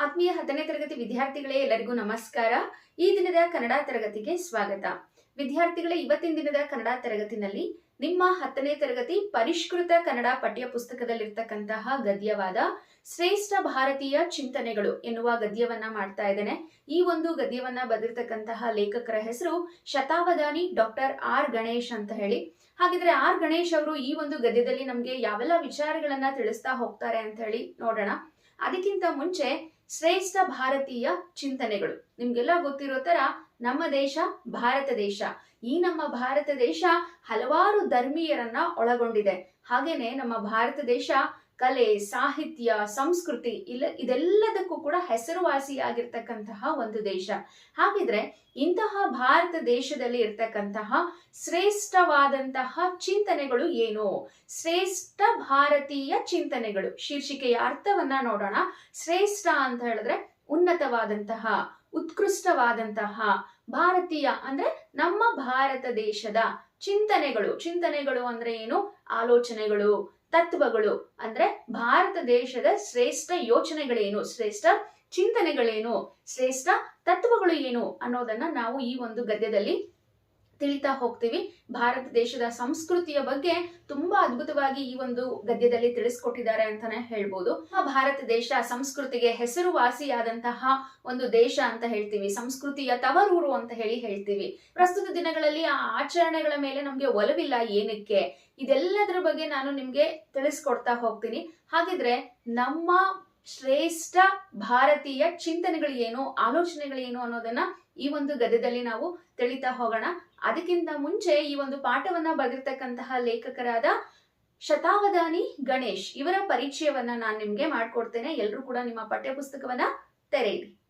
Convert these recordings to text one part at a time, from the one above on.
ಆತ್ಮೀಯ ಹತ್ತನೇ ತರಗತಿ ವಿದ್ಯಾರ್ಥಿಗಳೇ, ಎಲ್ಲರಿಗೂ ನಮಸ್ಕಾರ. ಈ ದಿನದ ಕನ್ನಡ ತರಗತಿಗೆ ಸ್ವಾಗತ. ವಿದ್ಯಾರ್ಥಿಗಳೇ, ಇವತ್ತಿನ ದಿನದ ಕನ್ನಡ ತರಗತಿನಲ್ಲಿ ನಿಮ್ಮ ಹತ್ತನೇ ತರಗತಿ ಪರಿಷ್ಕೃತ ಕನ್ನಡ ಪಠ್ಯ ಪುಸ್ತಕದಲ್ಲಿರ್ತಕ್ಕಂತಹ ಗದ್ಯವಾದ ಶ್ರೇಷ್ಠ ಭಾರತೀಯ ಚಿಂತನೆಗಳು ಎನ್ನುವ ಗದ್ಯವನ್ನ ಮಾಡ್ತಾ ಇದ್ದೇನೆ. ಈ ಒಂದು ಗದ್ಯವನ್ನ ಬರೆದಿರ್ತಕ್ಕಂತಹ ಲೇಖಕರ ಹೆಸರು ಶತಾವಧಾನಿ ಡಾಕ್ಟರ್ ಆರ್ ಗಣೇಶ್ ಅಂತ ಹೇಳಿ. ಹಾಗಿದ್ರೆ ಆರ್ ಗಣೇಶ್ ಅವರು ಈ ಒಂದು ಗದ್ಯದಲ್ಲಿ ನಮ್ಗೆ ಯಾವೆಲ್ಲ ವಿಚಾರಗಳನ್ನ ತಿಳಿಸ್ತಾ ಹೋಗ್ತಾರೆ ಅಂತ ಹೇಳಿ ನೋಡೋಣ. ಅದಕ್ಕಿಂತ ಮುಂಚೆ ಶ್ರೇಷ್ಠ ಭಾರತೀಯ ಚಿಂತನೆಗಳು. ನಿಮ್ಗೆಲ್ಲ ಗೊತ್ತಿರೋ ತರ ನಮ್ಮ ದೇಶ ಭಾರತ ದೇಶ. ಈ ನಮ್ಮ ಭಾರತ ದೇಶ ಹಲವಾರು ಧರ್ಮೀಯರನ್ನ ಒಳಗೊಂಡಿದೆ. ಹಾಗೇನೆ ನಮ್ಮ ಭಾರತ ದೇಶ ಕಲೆ, ಸಾಹಿತ್ಯ, ಸಂಸ್ಕೃತಿ ಇಲ್ಲ, ಇದೆಲ್ಲದಕ್ಕೂ ಕೂಡ ಹೆಸರುವಾಸಿಯಾಗಿರ್ತಕ್ಕಂತಹ ಒಂದು ದೇಶ. ಹಾಗಿದ್ರೆ ಇಂತಹ ಭಾರತ ದೇಶದಲ್ಲಿ ಇರ್ತಕ್ಕಂತಹ ಶ್ರೇಷ್ಠವಾದಂತಹ ಚಿಂತನೆಗಳು ಏನು? ಶ್ರೇಷ್ಠ ಭಾರತೀಯ ಚಿಂತನೆಗಳು. ಶೀರ್ಷಿಕೆಯ ಅರ್ಥವನ್ನ ನೋಡೋಣ. ಶ್ರೇಷ್ಠ ಅಂತ ಹೇಳಿದ್ರೆ ಉನ್ನತವಾದಂತಹ, ಉತ್ಕೃಷ್ಟವಾದಂತಹ ಭಾರತೀಯ ಅಂದ್ರೆ ನಮ್ಮ ಭಾರತ ದೇಶದ ಚಿಂತನೆಗಳು. ಚಿಂತನೆಗಳು ಅಂದ್ರೆ ಏನು? ಆಲೋಚನೆಗಳು. ತತ್ವಗಳು ಅಂದ್ರೆ ಭಾರತ ದೇಶದ ಶ್ರೇಷ್ಠ ಯೋಚನೆಗಳೇನು, ಶ್ರೇಷ್ಠ ಚಿಂತನೆಗಳೇನು, ಶ್ರೇಷ್ಠ ತತ್ವಗಳು ಏನು ಅನ್ನೋದನ್ನ ನಾವು ಈ ಒಂದು ಗದ್ಯದಲ್ಲಿ ತಿಳಿತಾ ಹೋಗ್ತೀವಿ. ಭಾರತ ದೇಶದ ಸಂಸ್ಕೃತಿಯ ಬಗ್ಗೆ ತುಂಬಾ ಅದ್ಭುತವಾಗಿ ಈ ಒಂದು ಗದ್ಯದಲ್ಲಿ ತಿಳಿಸ್ಕೊಟ್ಟಿದ್ದಾರೆ ಅಂತಾನೆ ಹೇಳ್ಬೋದು. ಭಾರತ ದೇಶ ಸಂಸ್ಕೃತಿಗೆ ಹೆಸರುವಾಸಿಯಾದಂತಹ ಒಂದು ದೇಶ ಅಂತ ಹೇಳ್ತೀವಿ. ಸಂಸ್ಕೃತಿಯ ತವರೂರು ಅಂತ ಹೇಳಿ ಹೇಳ್ತೀವಿ. ಪ್ರಸ್ತುತ ದಿನಗಳಲ್ಲಿ ಆ ಆಚರಣೆಗಳ ಮೇಲೆ ನಮ್ಗೆ ಒಲವಿಲ್ಲ ಏನಕ್ಕೆ? ಇದೆಲ್ಲದರ ಬಗ್ಗೆ ನಾನು ನಿಮ್ಗೆ ತಿಳಿಸ್ಕೊಡ್ತಾ ಹೋಗ್ತೀನಿ. ಹಾಗಿದ್ರೆ ನಮ್ಮ ಶ್ರೇಷ್ಠ ಭಾರತೀಯ ಚಿಂತನೆಗಳು ಏನು, ಆಲೋಚನೆಗಳು ಏನು ಅನ್ನೋದನ್ನ ಈ ಒಂದು ಗದ್ಯದಲ್ಲಿ ನಾವು ತಿಳಿತಾ ಹೋಗೋಣ. ಅದಕ್ಕಿಂತ ಮುಂಚೆ ಈ ಒಂದು ಪಾಠವನ್ನ ಬರೆದಿರ್ತಕ್ಕಂತಹ ಲೇಖಕರಾದ ಶತಾವಧಾನಿ ಗಣೇಶ್ ಇವರ ಪರಿಚಯವನ್ನ ನಾನು ನಿಮ್ಗೆ ಮಾಡ್ಕೊಡ್ತೇನೆ. ಎಲ್ಲರೂ ಕೂಡ ನಿಮ್ಮ ಪಠ್ಯ ಪುಸ್ತಕವನ್ನ ತೆರೆಯಿರಿ.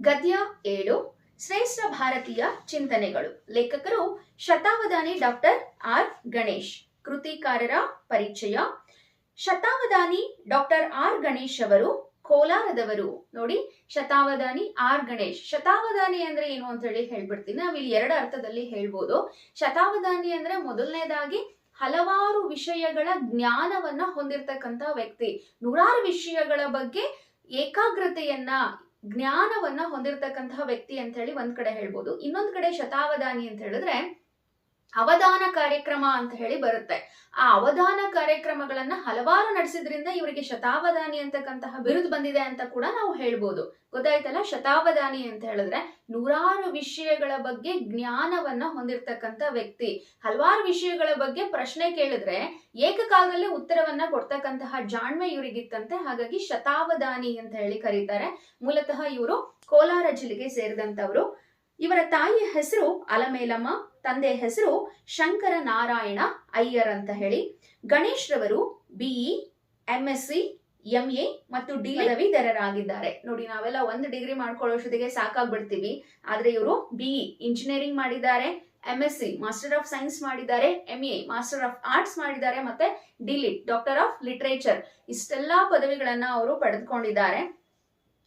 ಗದ್ಯ ಏಳು, ಶ್ರೇಷ್ಠ ಭಾರತೀಯ ಚಿಂತನೆಗಳು. ಲೇಖಕರು ಶತಾವಧಾನಿ ಡಾಕ್ಟರ್ ಆರ್ ಗಣೇಶ್, ಕೃತಿಕಾರರ ಪರಿಚಯ. ಶತಾವಧಾನಿ ಡಾಕ್ಟರ್ ಆರ್ ಗಣೇಶ್ ಅವರು ಕೋಲಾರದವರು. ನೋಡಿ, ಶತಾವಧಾನಿ ಆರ್ ಗಣೇಶ್. ಶತಾವಧಾನಿ ಅಂದ್ರೆ ಏನು ಅಂತ ಹೇಳಿ ಹೇಳ್ಬಿಡ್ತೀನಿ. ನಾವಿಲ್ಲಿ ಎರಡು ಅರ್ಥದಲ್ಲಿ ಹೇಳ್ಬೋದು. ಶತಾವಧಾನಿ ಅಂದ್ರೆ ಮೊದಲನೇದಾಗಿ ಹಲವಾರು ವಿಷಯಗಳ ಜ್ಞಾನವನ್ನ ಹೊಂದಿರತಕ್ಕಂತ ವ್ಯಕ್ತಿ. ನೂರಾರು ವಿಷಯಗಳ ಬಗ್ಗೆ ಏಕಾಗ್ರತೆಯನ್ನ, ಜ್ಞಾನವನ್ನ ಹೊಂದಿರತಕ್ಕಂತಹ ವ್ಯಕ್ತಿ ಅಂತ ಹೇಳಿ ಒಂದ್ ಕಡೆ ಹೇಳ್ಬೋದು. ಇನ್ನೊಂದ್ ಕಡೆ ಶತಾವಧಾನಿ ಅಂತ ಹೇಳಿದ್ರೆ ಅವಧಾನ ಕಾರ್ಯಕ್ರಮ ಅಂತ ಹೇಳಿ ಬರುತ್ತೆ. ಆ ಅವಧಾನ ಕಾರ್ಯಕ್ರಮಗಳನ್ನ ಹಲವಾರು ನಡೆಸಿದ್ರಿಂದ ಇವರಿಗೆ ಶತಾವಧಾನಿ ಅಂತಕ್ಕಂತಹ ಬಿರುದು ಬಂದಿದೆ ಅಂತ ಕೂಡ ನಾವು ಹೇಳ್ಬೋದು. ಗೊತ್ತಾಯ್ತಲ್ಲ? ಶತಾವಧಾನಿ ಅಂತ ಹೇಳಿದ್ರೆ ನೂರಾರು ವಿಷಯಗಳ ಬಗ್ಗೆ ಜ್ಞಾನವನ್ನ ಹೊಂದಿರತಕ್ಕಂತ ವ್ಯಕ್ತಿ. ಹಲವಾರು ವಿಷಯಗಳ ಬಗ್ಗೆ ಪ್ರಶ್ನೆ ಕೇಳಿದ್ರೆ ಏಕಕಾಲದಲ್ಲೇ ಉತ್ತರವನ್ನ ಕೊಡ್ತಕ್ಕಂತಹ ಜಾಣ್ಮೆ ಇವರಿಗಿತ್ತಂತೆ. ಹಾಗಾಗಿ ಶತಾವಧಾನಿ ಅಂತ ಹೇಳಿ ಕರೀತಾರೆ. ಮೂಲತಃ ಇವರು ಕೋಲಾರ ಜಿಲ್ಲೆಗೆ ಸೇರಿದಂತವರು ಇವರ ತಾಯಿಯ ಹೆಸರು ಅಲಮೇಲಮ್ಮ. ತಂದೆ ಹೆಸರು ಶಂಕರ ನಾರಾಯಣ ಅಯ್ಯರ್ ಅಂತ ಹೇಳಿ. ಗಣೇಶ್ ರವರು ಬಿಇ ಎಂಎಸ್ಸಿ ಎಂಎ ಮತ್ತು ಡಿ ಪದವೀಧರರಾಗಿದ್ದಾರೆ. ನೋಡಿ, ನಾವೆಲ್ಲ ಒಂದು ಡಿಗ್ರಿ ಮಾಡ್ಕೊಳ್ಳೋಷ್ಟೊತ್ತಿಗೆ ಸಾಕಾಗ್ಬಿಡ್ತೀವಿ. ಆದ್ರೆ ಇವರು ಬಿಇ ಇಂಜಿನಿಯರಿಂಗ್ ಮಾಡಿದ್ದಾರೆ ಎಂಎಸ್ಸಿ ಮಾಸ್ಟರ್ ಆಫ್ ಸೈನ್ಸ್ ಮಾಡಿದ್ದಾರೆ ಎಂಎ ಮಾಸ್ಟರ್ ಆಫ್ ಆರ್ಟ್ಸ್ ಮಾಡಿದ್ದಾರೆ, ಮತ್ತೆ ಡಿಲಿಟ್ ಡಾಕ್ಟರ್ ಆಫ್ ಲಿಟ್ರೇಚರ್ ಇಷ್ಟೆಲ್ಲಾ ಪದವಿಗಳನ್ನ ಅವರು ಪಡೆದುಕೊಂಡಿದ್ದಾರೆ.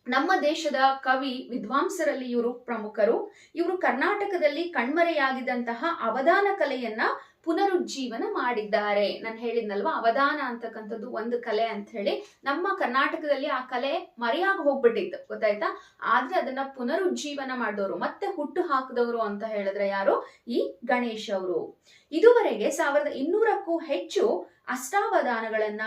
ನಮ್ಮ ದೇಶದ ಕವಿ ವಿದ್ವಾಂಸರಲ್ಲಿ ಇವರು ಪ್ರಮುಖರು. ಇವರು ಕರ್ನಾಟಕದಲ್ಲಿ ಕಣ್ಮರೆಯಾಗಿದ್ದಂತಹ ಅವಧಾನ ಕಲೆಯನ್ನ ಪುನರುಜ್ಜೀವನ ಮಾಡಿದ್ದಾರೆ. ನಾನು ಹೇಳಿದ್ನಲ್ವಾ, ಅವಧಾನ ಅಂತಕ್ಕಂಥದ್ದು ಒಂದು ಕಲೆ ಅಂತ ಹೇಳಿ. ನಮ್ಮ ಕರ್ನಾಟಕದಲ್ಲಿ ಆ ಕಲೆ ಮರೆಯಾಗಿ ಹೋಗ್ಬಿಟ್ಟಿತ್ತು, ಗೊತ್ತಾಯ್ತಾ? ಆದ್ರೆ ಅದನ್ನ ಪುನರುಜ್ಜೀವನ ಮಾಡಿದವರು, ಮತ್ತೆ ಹುಟ್ಟು ಹಾಕಿದವರು ಅಂತ ಹೇಳಿದ್ರೆ ಯಾರು? ಈ ಗಣೇಶ್ ಅವರು. ಇದುವರೆಗೆ ಸಾವಿರದ ಇನ್ನೂರಕ್ಕೂ ಹೆಚ್ಚು ಅಷ್ಟಾವಧಾನಗಳನ್ನ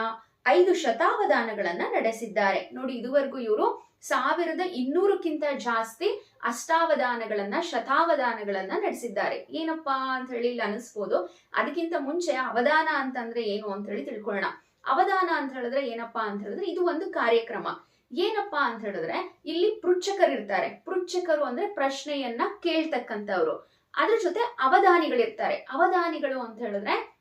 ಐದು ಶತಾವಧಾನಗಳನ್ನ ನಡೆಸಿದ್ದಾರೆ. ನೋಡಿ, ಇದುವರೆಗೂ ಇವರು ಸಾವಿರದ ಇನ್ನೂರಕ್ಕಿಂತ ಜಾಸ್ತಿ ಅಷ್ಟಾವಧಾನಗಳನ್ನ, ಶತಾವಧಾನಗಳನ್ನ ನಡೆಸಿದ್ದಾರೆ. ಏನಪ್ಪಾ ಅಂತ ಹೇಳಿ ಇಲ್ಲಿ ಅನಿಸ್ಬೋದು. ಅದಕ್ಕಿಂತ ಮುಂಚೆ ಅವಧಾನ ಅಂತಂದ್ರೆ ಏನು ಅಂತ ಹೇಳಿ ತಿಳ್ಕೊಳ್ಳೋಣ. ಅವಧಾನ ಅಂತ ಹೇಳಿದ್ರೆ ಏನಪ್ಪಾ ಅಂತ ಹೇಳಿದ್ರೆ ಇದು ಒಂದು ಕಾರ್ಯಕ್ರಮ. ಏನಪ್ಪಾ ಅಂತ ಹೇಳಿದ್ರೆ ಇಲ್ಲಿ ಪೃಚ್ಛಕರಿರ್ತಾರೆ ಪೃಚ್ಛಕರು ಅಂದ್ರೆ ಪ್ರಶ್ನೆಯನ್ನ ಕೇಳ್ತಕ್ಕಂಥವ್ರು. ಅದ್ರ ಜೊತೆ ಅವಧಾನಿಗಳಿರ್ತಾರೆ. ಅವಧಾನಿಗಳು ಅಂತ ಹೇಳಿದ್ರೆ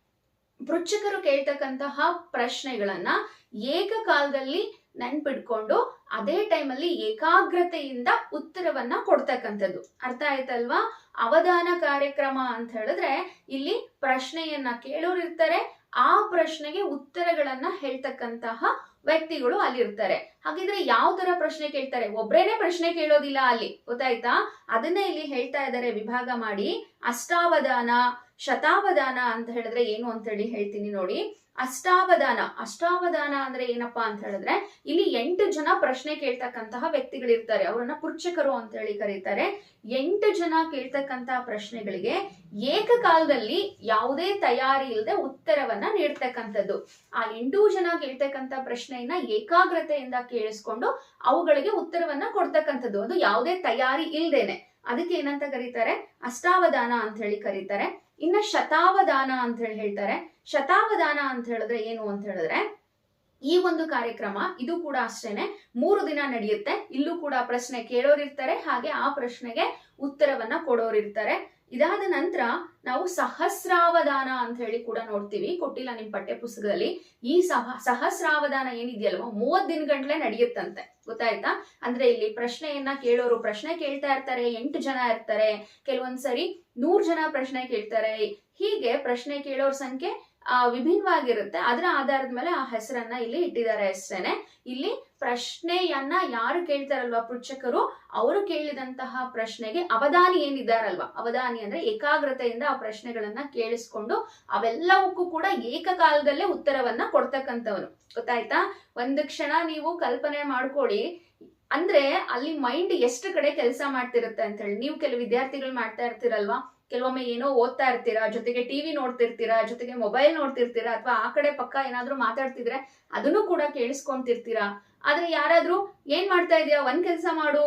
ಪೃಚ್ಛಕರು ಕೇಳ್ತಕ್ಕಂತಹ ಪ್ರಶ್ನೆಗಳನ್ನ ಏಕಕಾಲದಲ್ಲಿ ನೆನ್ಪಿಡ್ಕೊಂಡು ಅದೇ ಟೈಮಲ್ಲಿ ಏಕಾಗ್ರತೆಯಿಂದ ಉತ್ತರವನ್ನ ಕೊಡ್ತಕ್ಕಂಥದ್ದು. ಅರ್ಥ ಆಯ್ತಲ್ವಾ? ಅವಧಾನ ಕಾರ್ಯಕ್ರಮ ಅಂತ ಹೇಳಿದ್ರೆ ಇಲ್ಲಿ ಪ್ರಶ್ನೆಯನ್ನ ಕೇಳೋರಿರ್ತಾರೆ ಆ ಪ್ರಶ್ನೆಗೆ ಉತ್ತರಗಳನ್ನ ಹೇಳ್ತಕ್ಕಂತಹ ವ್ಯಕ್ತಿಗಳು ಅಲ್ಲಿ ಇರ್ತಾರೆ ಹಾಗಿದ್ರೆ ಯಾವ ತರ ಪ್ರಶ್ನೆ ಕೇಳ್ತಾರೆ? ಒಬ್ರೇನೆ ಪ್ರಶ್ನೆ ಕೇಳೋದಿಲ್ಲ ಅಲ್ಲಿ. ಗೊತ್ತಾಯ್ತಾ? ಅದನ್ನ ಇಲ್ಲಿ ಹೇಳ್ತಾ ಇದ್ದಾರೆ ವಿಭಾಗ ಮಾಡಿ. ಅಷ್ಟಾವಧಾನ ಶತಾವಧಾನ ಅಂತ ಹೇಳಿದ್ರೆ ಏನು ಅಂತ ಹೇಳಿ ಹೇಳ್ತೀನಿ ನೋಡಿ. ಅಷ್ಟಾವಧಾನ. ಅಷ್ಟಾವಧಾನ ಅಂದ್ರೆ ಏನಪ್ಪಾ ಅಂತ ಹೇಳಿದ್ರೆ ಇಲ್ಲಿ ಎಂಟು ಜನ ಪ್ರಶ್ನೆ ಕೇಳ್ತಕ್ಕಂತಹ ವ್ಯಕ್ತಿಗಳಿರ್ತಾರೆ. ಅವರನ್ನ ಪುರ್ಚಕರು ಅಂತ ಹೇಳಿ ಕರೀತಾರೆ. ಎಂಟು ಜನ ಕೇಳ್ತಕ್ಕಂತಹ ಪ್ರಶ್ನೆಗಳಿಗೆ ಏಕಕಾಲದಲ್ಲಿ ಯಾವುದೇ ತಯಾರಿ ಇಲ್ಲದೆ ಉತ್ತರವನ್ನ ನೀಡ್ತಕ್ಕಂಥದ್ದು. ಆ ಎಂಟು ಜನ ಕೇಳ್ತಕ್ಕಂಥ ಪ್ರಶ್ನೆಯನ್ನ ಏಕಾಗ್ರತೆಯಿಂದ ಕೇಳಿಸ್ಕೊಂಡು ಅವುಗಳಿಗೆ ಉತ್ತರವನ್ನ ಕೊಡ್ತಕ್ಕಂಥದ್ದು. ಅದು ಯಾವುದೇ ತಯಾರಿ ಇಲ್ದೇನೆ. ಅದಕ್ಕೆ ಏನಂತ ಕರೀತಾರೆ? ಅಷ್ಟಾವಧಾನ ಅಂತ ಹೇಳಿ ಕರೀತಾರೆ. ಇನ್ನ ಶತಾವಧಾನ ಅಂತ ಹೇಳಿ ಹೇಳ್ತಾರೆ. ಶತಾವಧಾನ ಅಂತ ಹೇಳಿದ್ರೆ ಏನು ಅಂತ ಹೇಳಿದ್ರೆ, ಈ ಒಂದು ಕಾರ್ಯಕ್ರಮ ಇದು ಕೂಡ ಅಷ್ಟೇನೆ, ಮೂರು ದಿನ ನಡೆಯುತ್ತೆ. ಇಲ್ಲೂ ಕೂಡ ಪ್ರಶ್ನೆ ಕೇಳೋರಿರ್ತಾರೆ, ಹಾಗೆ ಆ ಪ್ರಶ್ನೆಗೆ ಉತ್ತರವನ್ನ ಕೊಡೋರಿರ್ತಾರೆ. ಇದಾದ ನಂತರ ನಾವು ಸಹಸ್ರಾವಧಾನ ಅಂತ ಹೇಳಿ ಕೂಡ ನೋಡ್ತೀವಿ. ಕೊಟ್ಟಿಲ್ಲ ನಿಮ್ ಪಠ್ಯ ಪುಸ್ತಕದಲ್ಲಿ. ಈ ಸಹ, ಸಹಸ್ರಾವಧಾನ ಏನಿದೆಯಲ್ವ? ಮೂವತ್ ದಿನಗಂಟ್ಲೆ ನಡೆಯುತ್ತಂತೆ. ಗೊತ್ತಾಯ್ತಾ? ಅಂದ್ರೆ ಇಲ್ಲಿ ಪ್ರಶ್ನೆಯನ್ನ ಕೇಳೋರು ಪ್ರಶ್ನೆ ಕೇಳ್ತಾ ಇರ್ತಾರೆ, ಎಂಟು ಜನ ಇರ್ತಾರೆ, ಕೆಲವೊಂದ್ಸರಿ ನೂರ್ ಜನ ಪ್ರಶ್ನೆ ಕೇಳ್ತಾರೆ. ಹೀಗೆ ಪ್ರಶ್ನೆ ಕೇಳೋರ್ ಸಂಖ್ಯೆ ವಿಭಿನ್ನವಾಗಿರುತ್ತೆ. ಅದರ ಆಧಾರದ ಮೇಲೆ ಆ ಹೆಸರನ್ನ ಇಲ್ಲಿ ಇಟ್ಟಿದ್ದಾರೆ ಅಷ್ಟೇನೆ. ಇಲ್ಲಿ ಪ್ರಶ್ನೆಯನ್ನ ಯಾರು ಕೇಳ್ತಾರಲ್ವಾ ಪೃಚ್ಛಕರು ಅವರು ಕೇಳಿದಂತಹ ಪ್ರಶ್ನೆಗೆ ಅವಧಾನಿ ಏನಿದ್ದಾರಲ್ವಾ? ಅವಧಾನಿ ಅಂದ್ರೆ ಏಕಾಗ್ರತೆಯಿಂದ ಆ ಪ್ರಶ್ನೆಗಳನ್ನ ಕೇಳಿಸ್ಕೊಂಡು ಅವೆಲ್ಲವಕ್ಕೂ ಕೂಡ ಏಕಕಾಲದಲ್ಲೇ ಉತ್ತರವನ್ನ ಕೊಡ್ತಕ್ಕಂಥವನು ಗೊತ್ತಾಯ್ತಾ? ಒಂದು ಕ್ಷಣ ನೀವು ಕಲ್ಪನೆ ಮಾಡ್ಕೊಳ್ಳಿ. ಅಂದ್ರೆ ಅಲ್ಲಿ ಮೈಂಡ್ ಎಷ್ಟು ಕಡೆ ಕೆಲಸ ಮಾಡ್ತಿರುತ್ತೆ ಅಂತ ಹೇಳಿ. ನೀವು ಕೆಲವು ವಿದ್ಯಾರ್ಥಿಗಳು ಮಾಡ್ತಾ ಇರ್ತೀರಲ್ವಾ? ಕೆಲವೊಮ್ಮೆ ಏನೋ ಓದ್ತಾ ಇರ್ತೀರಾ, ಜೊತೆಗೆ ಟಿವಿ ನೋಡ್ತಿರ್ತೀರಾ, ಜೊತೆಗೆ ಮೊಬೈಲ್ ನೋಡ್ತಿರ್ತೀರಾ, ಅಥವಾ ಆ ಕಡೆ ಪಕ್ಕ ಏನಾದ್ರೂ ಮಾತಾಡ್ತಿದ್ರೆ ಅದನ್ನು ಕೂಡ ಕೇಳಿಸ್ಕೊಂತಿರ್ತೀರಾ? ಆದ್ರೆ ಯಾರಾದ್ರೂ ಏನ್ ಮಾಡ್ತಾ ಇದೀಯಾ, ಒಂದ್ ಕೆಲಸ ಮಾಡು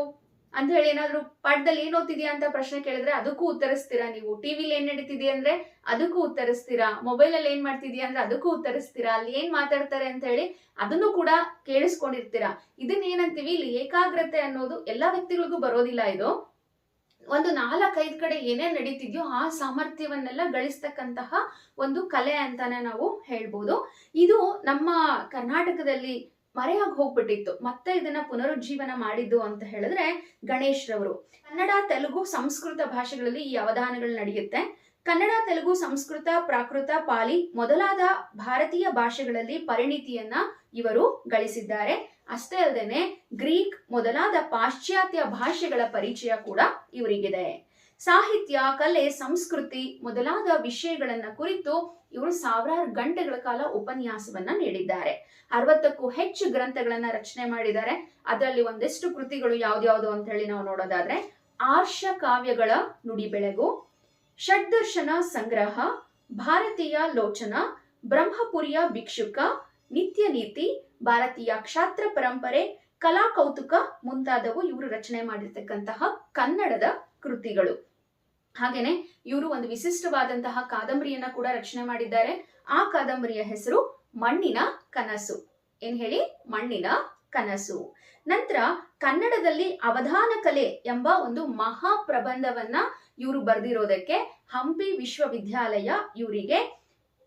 ಅಂತ ಹೇಳಿ ಏನಾದ್ರೂ ಪಾಠದಲ್ಲಿ ಏನ್ ಓದ್ತಿದ್ಯಾ ಅಂತ ಪ್ರಶ್ನೆ ಕೇಳಿದ್ರೆ ಅದಕ್ಕೂ ಉತ್ತರಿಸ್ತೀರಾ ನೀವು? ಟಿವಿಲಿ ಏನ್ ನಡೀತಿದ್ಯಾ ಅಂದ್ರೆ ಅದಕ್ಕೂ ಉತ್ತರಿಸ್ತೀರಾ? ಮೊಬೈಲ್ ಅಲ್ಲಿ ಏನ್ ಮಾಡ್ತಿದ್ಯಾ ಅಂದ್ರೆ ಅದಕ್ಕೂ ಉತ್ತರಿಸ್ತೀರಾ? ಅಲ್ಲಿ ಏನ್ ಮಾತಾಡ್ತಾರೆ ಅಂತ ಹೇಳಿ ಅದನ್ನು ಕೂಡ ಕೇಳಿಸ್ಕೊಂಡಿರ್ತೀರಾ? ಇದನ್ನ ಏನಂತೀವಿ ಇಲ್ಲಿ ಏಕಾಗ್ರತೆ ಅನ್ನೋದು ಎಲ್ಲಾ ವ್ಯಕ್ತಿಗಳಿಗೂ ಬರೋದಿಲ್ಲ ಇದು. ಒಂದು ನಾಲ್ಕೈದು ಕಡೆ ಏನೇ ನಡೀತಿದ್ಯೋ ಆ ಸಾಮರ್ಥ್ಯವನ್ನೆಲ್ಲ ಗಳಿಸ್ತಕ್ಕಂತಹ ಒಂದು ಕಲೆ ಅಂತಾನೆ ನಾವು ಹೇಳ್ಬೋದು. ಇದು ನಮ್ಮ ಕರ್ನಾಟಕದಲ್ಲಿ ಮರೆಯಾಗಿ ಹೋಗ್ಬಿಟ್ಟಿತ್ತು. ಮತ್ತೆ ಇದನ್ನ ಪುನರುಜ್ಜೀವನ ಮಾಡಿದ್ದು ಅಂತ ಹೇಳಿದ್ರೆ ಗಣೇಶ್ರವರು. ಕನ್ನಡ, ತೆಲುಗು, ಸಂಸ್ಕೃತ ಭಾಷೆಗಳಲ್ಲಿ ಈ ಅವಧಾನಗಳು ನಡೆಯುತ್ತೆ. ಕನ್ನಡ, ತೆಲುಗು, ಸಂಸ್ಕೃತ, ಪ್ರಾಕೃತ, ಪಾಲಿ ಮೊದಲಾದ ಭಾರತೀಯ ಭಾಷೆಗಳಲ್ಲಿ ಪರಿಣಿತಿಯನ್ನ ಇವರು ಗಳಿಸಿದ್ದಾರೆ. ಅಷ್ಟೇ ಅಲ್ಲದೆ ಗ್ರೀಕ್ ಮೊದಲಾದ ಪಾಶ್ಚಾತ್ಯ ಭಾಷೆಗಳ ಪರಿಚಯ ಕೂಡ ಇವರಿಗಿದೆ. ಸಾಹಿತ್ಯ, ಕಲೆ, ಸಂಸ್ಕೃತಿ ಮೊದಲಾದ ವಿಷಯಗಳನ್ನ ಕುರಿತು ಇವರು ಸಾವಿರಾರು ಗಂಟೆಗಳ ಕಾಲ ಉಪನ್ಯಾಸವನ್ನ ನೀಡಿದ್ದಾರೆ. ಅರವತ್ತಕ್ಕೂ ಹೆಚ್ಚು ಗ್ರಂಥಗಳನ್ನ ರಚನೆ ಮಾಡಿದ್ದಾರೆ. ಅದರಲ್ಲಿ ಒಂದಿಷ್ಟು ಕೃತಿಗಳು ಯಾವ್ದ್ಯಾವ್ದು ಅಂತ ಹೇಳಿ ನಾವು ನೋಡೋದಾದ್ರೆ ಆರ್ಷ ಕಾವ್ಯಗಳ ನುಡಿ ಬೆಳಗು ಷಡ್ದರ್ಶನ ಸಂಗ್ರಹ, ಭಾರತೀಯ ಲೋಚನ, ಬ್ರಹ್ಮಪುರಿಯ ಭಿಕ್ಷುಕ, ನಿತ್ಯ ನೀತಿ, ಭಾರತೀಯ ಕ್ಷಾತ್ರ ಪರಂಪರೆ, ಕಲಾ ಕೌತುಕ ಮುಂತಾದವು ಇವರು ರಚನೆ ಮಾಡಿರ್ತಕ್ಕಂತಹ ಕನ್ನಡದ ಕೃತಿಗಳು. ಹಾಗೇನೆ ಇವರು ಒಂದು ವಿಶಿಷ್ಟವಾದಂತಹ ಕಾದಂಬರಿಯನ್ನ ಕೂಡ ರಚನೆ ಮಾಡಿದ್ದಾರೆ. ಆ ಕಾದಂಬರಿಯ ಹೆಸರು ಮಣ್ಣಿನ ಕನಸು. ಏನ್ ಹೇಳಿ? ಮಣ್ಣಿನ ಕನಸು. ನಂತರ ಕನ್ನಡದಲ್ಲಿ ಅವಧಾನ ಕಲೆ ಎಂಬ ಒಂದು ಮಹಾ ಪ್ರಬಂಧವನ್ನ ಇವರು ಬರೆದಿರೋದಕ್ಕೆ ಹಂಪಿ ವಿಶ್ವವಿದ್ಯಾಲಯ ಇವರಿಗೆ